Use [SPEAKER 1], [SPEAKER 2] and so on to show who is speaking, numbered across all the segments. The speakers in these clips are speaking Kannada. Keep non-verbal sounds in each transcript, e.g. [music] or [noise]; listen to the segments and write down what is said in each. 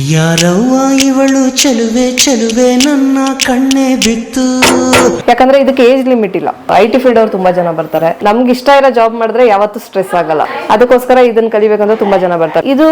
[SPEAKER 1] ಯಾರವ್ವ ಇವಳು ಚಲುವೆ ಚಲುವೆ ನನ್ನ ಕಣ್ಣೆ ಬಿತ್ತು.
[SPEAKER 2] ಯಾಕಂದ್ರೆ ಇದಕ್ಕೆ ಏಜ್ ಲಿಮಿಟ್ ಇಲ್ಲ. ಐ ಟಿ ಫೀಲ್ಡ್ ಅವ್ರು ತುಂಬಾ ಜನ ಬರ್ತಾರೆ. ನಮ್ಗೆ ಇಷ್ಟ ಇರೋ ಜಾಬ್ ಮಾಡಿದ್ರೆ ಯಾವತ್ತೂ ಸ್ಟ್ರೆಸ್ ಆಗಲ್ಲ. ಅದಕ್ಕೋಸ್ಕರ ಇದನ್ನ ಕಲಿಬೇಕಂದ್ರೆ ತುಂಬಾ ಜನ ಬರ್ತಾರೆ. ಇದು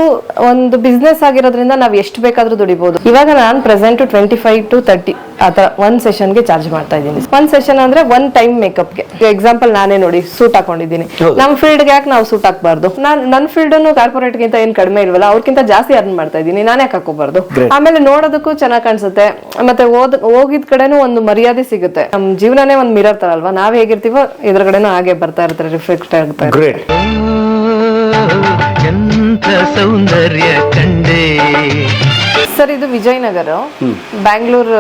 [SPEAKER 2] ಒಂದು ಬಿಸ್ನೆಸ್ ಆಗಿರೋದ್ರಿಂದ ನಾವ್ ಎಷ್ಟು ಬೇಕಾದ್ರೂ ದುಡಿಬಹುದು ಇವಾಗ ನಾನು present twenty five to thirty ಆತರ ಒಂದ್ ಸೆಷನ್ಗೆ ಚಾರ್ಜ್ ಮಾಡ್ತಾ ಇದ್ದೀನಿ. ಒಂದ್ ಸೆಷನ್ ಅಂದ್ರೆ ಒನ್ ಟೈಮ್ ಮೇಕಪ್ಗೆ ಎಕ್ಸಾಂಪಲ್ ನಾನೇ ನೋಡಿ ಸೂಟ್ ಹಾಕೊಂಡಿದ್ದೀನಿ. ನಮ್ ಫೀಲ್ಡ್ಗೆ ಯಾಕೆ ನಾವು ಸೂಟ್ ಹಾಕಬಾರ್ದು? ನಾನು ನನ್ನ ಫೀಲ್ಡ್ ಕಾರ್ಪೊರೇಟ್ ಗಿಂತ ಏನ್ ಕಡಿಮೆ ಇಲ್ವಲ್ಲ ಅವ್ರಕ್ಕಿಂತ ಜಾಸ್ತಿ ಅರ್ನ್ ಮಾಡ್ತಾ ಇದ್ದೀನಿ. ನಾನೇ ಯಾಕೆ ಹಾಕೋಬಾರ್ದು? ಆಮೇಲೆ ನೋಡೋದಕ್ಕೂ ಚೆನ್ನಾಗಿ ಕಾಣಿಸುತ್ತೆ. ಮತ್ತೆ ಓದ್ ಹೋಗಿದ ಕಡೆನೂ ಒಂದು ಮರ್ಯಾದೆ ಸಿಗುತ್ತೆ. ನಮ್ ಜೀವನನೇ ಒಂದ್ ಮಿರರ್ ತರ ಅಲ್ವಾ? ನಾವ್ ಹೇಗಿರ್ತೀವೋ ಎದುರುಗಡೆನೂ ಹಾಗೆ ಬರ್ತಾ ಇರ್ತಾರೆ ರಿಫ್ಲೆಕ್ಟ್ ಆಗ್ತಾ
[SPEAKER 3] ಗ್ರೇಟ್
[SPEAKER 1] ಎಂತ ಸೌಂದರ್ಯ ಕಂಡೆ.
[SPEAKER 2] ಸರ್ ಇದು ವಿಜಯನಗರ. ಬ್ಯಾಂಗ್ಳೂರ್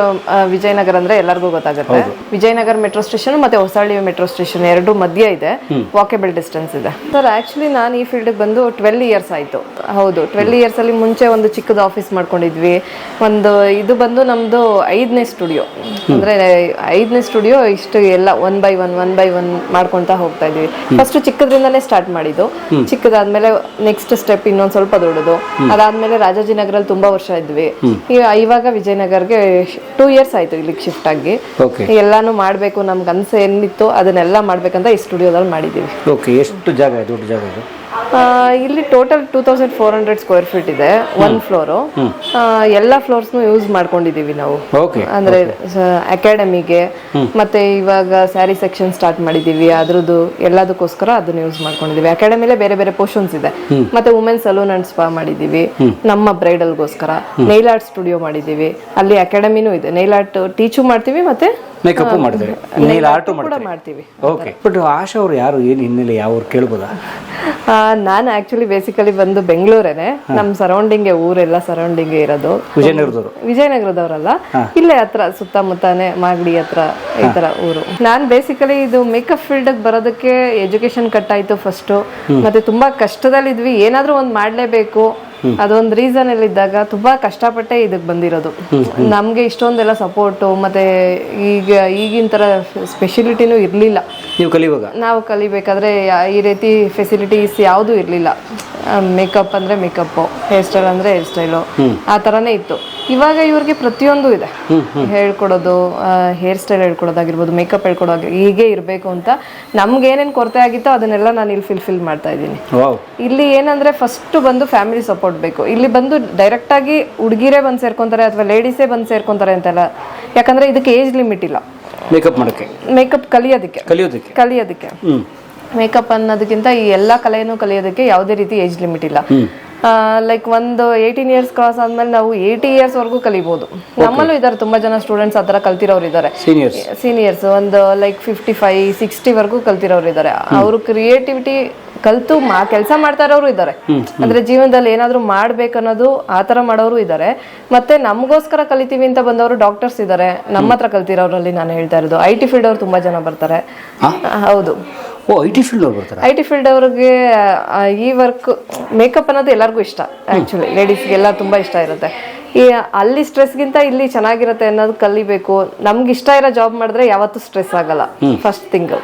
[SPEAKER 2] ವಿಜಯನಗರ ಅಂದ್ರೆ ಎಲ್ಲರಿಗೂ ಗೊತ್ತಾಗುತ್ತೆ. ವಿಜಯನಗರ ಮೆಟ್ರೋ ಸ್ಟೇಷನ್ ಮತ್ತೆ ಹೊಸಳ್ಳಿ ಮೆಟ್ರೋ ಸ್ಟೇಷನ್ ಎರಡು ಮಧ್ಯ ಇದೆ. ವಾಕೆಬಲ್ ಡಿಸ್ಟೆನ್ಸ್ ಇದೆ. ಸರ್ ಆಕ್ಚುಲಿ ನಾನು ಈ ಫೀಲ್ಡ್ ಬಂದು ಟ್ವೆಲ್ ಇಯರ್ಸ್ ಆಯ್ತು. ಹೌದು ಟ್ವೆಲ್ ಇಯರ್ಸ್ ಅಲ್ಲಿ ಮುಂಚೆ ಒಂದು ಚಿಕ್ಕದ ಆಫೀಸ್ ಮಾಡ್ಕೊಂಡಿದ್ವಿ. ಒಂದು ಇದು ಬಂದು ನಮ್ದು ಐದನೇ ಸ್ಟುಡಿಯೋ. ಅಂದ್ರೆ ಐದನೇ ಸ್ಟುಡಿಯೋ ಇಷ್ಟು ಎಲ್ಲ one by one one by one ಮಾಡ್ಕೊಂತ ಹೋಗ್ತಾ ಇದ್ವಿ. ಫಸ್ಟ್ ಚಿಕ್ಕದ್ರಿಂದಲೇ ಸ್ಟಾರ್ಟ್ ಮಾಡಿದ್ದು. ಚಿಕ್ಕದಾದ್ಮೇಲೆ ನೆಕ್ಸ್ಟ್ ಸ್ಟೆಪ್ ಇನ್ನೊಂದ್ ಸ್ವಲ್ಪ ದೊಡ್ಡದು. ಅದಾದ್ಮೇಲೆ ರಾಜಾಜಿನಗರಲ್ಲಿ ತುಂಬಾ ವರ್ಷ ಇದ್ವಿ. ಇವಾಗ ವಿಜಯನಗರ್ಗೆ ಟೂ ಇಯರ್ಸ್ ಆಯ್ತು ಇಲ್ಲಿಗೆ ಶಿಫ್ಟ್ ಆಗಿ. ಎಲ್ಲಾನು ಮಾಡ್ಬೇಕು ನಮ್ಗೆ ಅನ್ಸ ಏನಿತ್ತು ಅದನ್ನೆಲ್ಲ ಮಾಡ್ಬೇಕಂತ ಈ ಸ್ಟುಡಿಯೋದಲ್ಲಿ ಮಾಡಿದೀವಿ.
[SPEAKER 3] ಓಕೆ ಎಷ್ಟು ಜಾಗ ಇದೆ ದೊಡ್ಡ ಜಾಗ ಇದು?
[SPEAKER 2] ಇಲ್ಲಿ total two thousand four hundred square feet ಇದೆ ಒನ್ ಫ್ಲೋರು ಎಲ್ಲ ಫ್ಲೋರ್ಸ್ನು ಯೂಸ್ ಮಾಡ್ಕೊಂಡಿದೀವಿ ನಾವು. ಅಂದ್ರೆ ಅಕಾಡೆಮಿಗೆ ಮತ್ತೆ ಇವಾಗ ಸ್ಯಾರಿ ಸೆಕ್ಷನ್ ಸ್ಟಾರ್ಟ್ ಮಾಡಿದೀವಿ ಅದ್ರದ್ದು ಎಲ್ಲದಕ್ಕೋಸ್ಕರ ಅದನ್ನ ಯೂಸ್ ಮಾಡ್ಕೊಂಡಿದೀವಿ. ಅಕಾಡೆಮಿಲೇ ಬೇರೆ ಬೇರೆ ಪೋರ್ಷನ್ಸ್ ಇದೆ. ಮತ್ತೆ ವುಮೆನ್ ಸಲೂನ್ ಅಂಡ್ ಸ್ಪಾ ಮಾಡಿದೀವಿ. ನಮ್ಮ ಬ್ರೈಡಲ್ಗೋಸ್ಕರ ನೈಲ್ ಆರ್ಟ್ ಸ್ಟುಡಿಯೋ ಮಾಡಿದೀವಿ. ಅಲ್ಲಿ ಅಕಾಡೆಮಿನೂ ಇದೆ. ನೈಲ್ ಆರ್ಟ್ ಟೀಚು ಮಾಡ್ತೀವಿ ಮತ್ತೆ
[SPEAKER 3] ಮೇಕಪ್ ಮಾಡ್ತೀವಿ. ನೇಲ್ ಆರ್ಟು
[SPEAKER 2] ಮಾಡ್ತೀವಿ.
[SPEAKER 3] ಓಕೆ ಬಟ್ ಆಶಾ ಅವ್ರು ಯಾರು? ಏನು ಹಿನ್ನೆಲೆ ಯಾವ ಕೇಳ್ಬೋದಾ?
[SPEAKER 2] ನಾನು ಆಕ್ಚುಲಿ ಬೇಸಿಕಲಿ ಬಂದು ಬೆಂಗಳೂರೇನೆ. ನಮ್ಮ ಸರೌಂಡಿಂಗ್ ಊರೆಲ್ಲ ಸರೌಂಡಿಂಗ್ ಇರೋದು.
[SPEAKER 3] ವಿಜಯನಗರದವರು?
[SPEAKER 2] ವಿಜಯನಗರದವರಲ್ಲ? ಇಲ್ಲೇ ಹತ್ರ ಸುತ್ತಮುತ್ತಾನೆ ಮಾಗಡಿ ಹತ್ರ ಈ ತರ ಊರು. ನಾನ್ ಬೇಸಿಕಲಿ ಇದು ಮೇಕಪ್ ಫೀಲ್ಡ್ ಬರೋದಕ್ಕೆ ಎಜುಕೇಶನ್ ಕಟ್ ಆಯ್ತು ಫಸ್ಟ್ ಮತ್ತೆ ತುಂಬಾ ಕಷ್ಟದಲ್ಲಿದ್ವಿ. ಏನಾದ್ರೂ ಒಂದ್ ಮಾಡ್ಲೇಬೇಕು. ಅದೊಂದ್ ರೀಸನ್ ಅಲ್ಲಿ ಇದ್ದಾಗ ತುಂಬಾ ಕಷ್ಟಪಟ್ಟೆ ಇದಕ್ಕೆ ಬಂದಿರೋದು. ನಮ್ಗೆ ಇಷ್ಟೊಂದೆಲ್ಲ ಸಪೋರ್ಟ್ ಮತ್ತೆ ಈಗ ಈಗಿನ ತರ ಸ್ಪೆಷಲಿಟಿನೂ ಇರ್ಲಿಲ್ಲ.
[SPEAKER 3] ನೀವು ಕಲಿಯುವಾಗ?
[SPEAKER 2] ನಾವು ಕಲಿಬೇಕಾದ್ರೆ ಈ ರೀತಿ ಫೆಸಿಲಿಟೀಸ್ ಯಾವುದೂ ಇರಲಿಲ್ಲ. ಮೇಕಪ್ ಅಂದ್ರೆ ಮೇಕಪ್ ಹೇರ್ ಸ್ಟೈಲ್ ಅಂದ್ರೆ ಹೇರ್ ಸ್ಟೈಲು ಆ ಥರನೇ ಇತ್ತು. ಇವಾಗ ಇವ್ರಿಗೆ ಪ್ರತಿಯೊಂದು ಇದೆ. ಹೇಳ್ಕೊಡೋದು ಹೇರ್ ಸ್ಟೈಲ್ ಹೇಳ್ಕೊಡೋದಾಗಿರ್ಬೋದು ಮೇಕಪ್ ಹೇಳ್ಕೊಡೋದು ಹೀಗೆ ಇರಬೇಕು ಅಂತ ನಮ್ಗೆ ಏನೇನು ಕೊರತೆ ಆಗಿತ್ತೋ ಅದನ್ನೆಲ್ಲ ನಾನು ಇಲ್ಲಿ ಫಿಲ್ಫಿಲ್ ಮಾಡ್ತಾ ಇದ್ದೀನಿ. ಇಲ್ಲಿ ಏನಂದ್ರೆ ಫಸ್ಟ್ ಬಂದು ಫ್ಯಾಮಿಲಿ ಸಪೋರ್ಟ್ ಬೇಕು ಇಲ್ಲಿ ಬಂದು ಡೈರೆಕ್ಟ್ ಆಗಿ ಹುಡುಗಿರೇ ಬಂದು ಸೇರ್ಕೊಂತಾರೆ ಅಥವಾ ಲೇಡೀಸೇ ಬಂದು ಸೇರ್ಕೊಂತಾರೆ ಅಂತೆಲ್ಲ. ಯಾಕಂದ್ರೆ ಇದಕ್ಕೆ ಏಜ್ ಲಿಮಿಟ್ ಇಲ್ಲ.
[SPEAKER 3] ಮೇಕಪ್ ಮಾಡೋಕ್ಕೆ?
[SPEAKER 2] ಮೇಕಪ್ ಕಲಿಯೋದಕ್ಕೆ.
[SPEAKER 3] ಕಲಿಯೋದಕ್ಕೆ?
[SPEAKER 2] ಕಲಿಯೋದಕ್ಕೆ. ಮೇಕಪ್ ಅನ್ನೋದಕ್ಕಿಂತ ಈ ಎಲ್ಲಾ ಕಲೆಯನ್ನು ಕಲಿಯೋದಕ್ಕೆ ಯಾವುದೇ ರೀತಿ ಏಜ್ ಲಿಮಿಟ್ ಇಲ್ಲ. ಲೈಕ್ ಒಂದು ಏಯ್ಟೀನ್ ಇಯರ್ಸ್ ಕ್ರಾಸ್ ಆದ್ಮೇಲೆ ನಾವು ಏಯ್ಟಿ ಇಯರ್ಸ್ ವರೆಗೂ ಕಲಿಬಹುದು ನಮ್ಮಲ್ಲೂ ಇದ್ದಾರೆ ತುಂಬಾ ಜನ ಸ್ಟೂಡೆಂಟ್ಸ್ ಆ ತರ ಕಲ್ತಿರೋರು ಇದ್ದಾರೆ.
[SPEAKER 3] ಸೀನಿಯರ್ಸ್
[SPEAKER 2] ಒಂದು ಲೈಕ್ ಫಿಫ್ಟಿ ಫೈವ್ ಸಿಕ್ಸ್ಟಿ ವರ್ಗೂ ಕಲ್ತಿರೋರು ಇದ್ದಾರೆ. ಅವರು ಕ್ರಿಯೇಟಿವಿಟಿ ಕಲ್ತು ಮಾ ಕೆಲಸ ಮಾಡ್ತಾ ಇರೋರು ಇದ್ದಾರೆ ಅಂದ್ರೆ ಜೀವನದಲ್ಲಿ ಏನಾದ್ರೂ ಮಾಡ್ಬೇಕನ್ನೋದು ಆ ತರ ಮಾಡೋರು ಇದ್ದಾರೆ. ಮತ್ತೆ ನಮಗೋಸ್ಕರ ಕಲಿತೀವಿ ಅಂತ ಬಂದವರು ಡಾಕ್ಟರ್ಸ್ ಇದ್ದಾರೆ. ನಮ್ಮ ಹತ್ರ ಕಲ್ತಿರೋರಲ್ಲಿ ನಾನು ಹೇಳ್ತಾ ಇರೋದು. ಐ ಟಿ ಫೀಲ್ಡ್ ಅವ್ರು ತುಂಬಾ ಜನ ಬರ್ತಾರೆ. ಹೌದು.
[SPEAKER 3] ಓ ಐ ಟಿ ಫೀಲ್ಡ್ ಅವ್ರು ಬರ್ತಾರೆ?
[SPEAKER 2] ಐ ಟಿ ಫೀಲ್ಡ್ ಅವ್ರಿಗೆ ಈ ವರ್ಕ್ ಮೇಕಪ್ ಅನ್ನೋದು ಎಲ್ಲರಿಗೂ ಇಷ್ಟ ಆಕ್ಚುಲಿ ಲೇಡೀಸ್ಗೆಲ್ಲ ತುಂಬಾ ಇಷ್ಟ ಇರುತ್ತೆ. ಈ ಅಲ್ಲಿ ಸ್ಟ್ರೆಸ್ಗಿಂತ ಇಲ್ಲಿ ಚೆನ್ನಾಗಿರುತ್ತೆ ಅನ್ನೋದು ಕಲಿಬೇಕು. ನಮ್ಗೆ ಇಷ್ಟ ಇರೋ ಜಾಬ್ ಮಾಡಿದ್ರೆ ಯಾವತ್ತೂ ಸ್ಟ್ರೆಸ್ ಆಗಲ್ಲ ಫಸ್ಟ್ ಥಿಂಗ್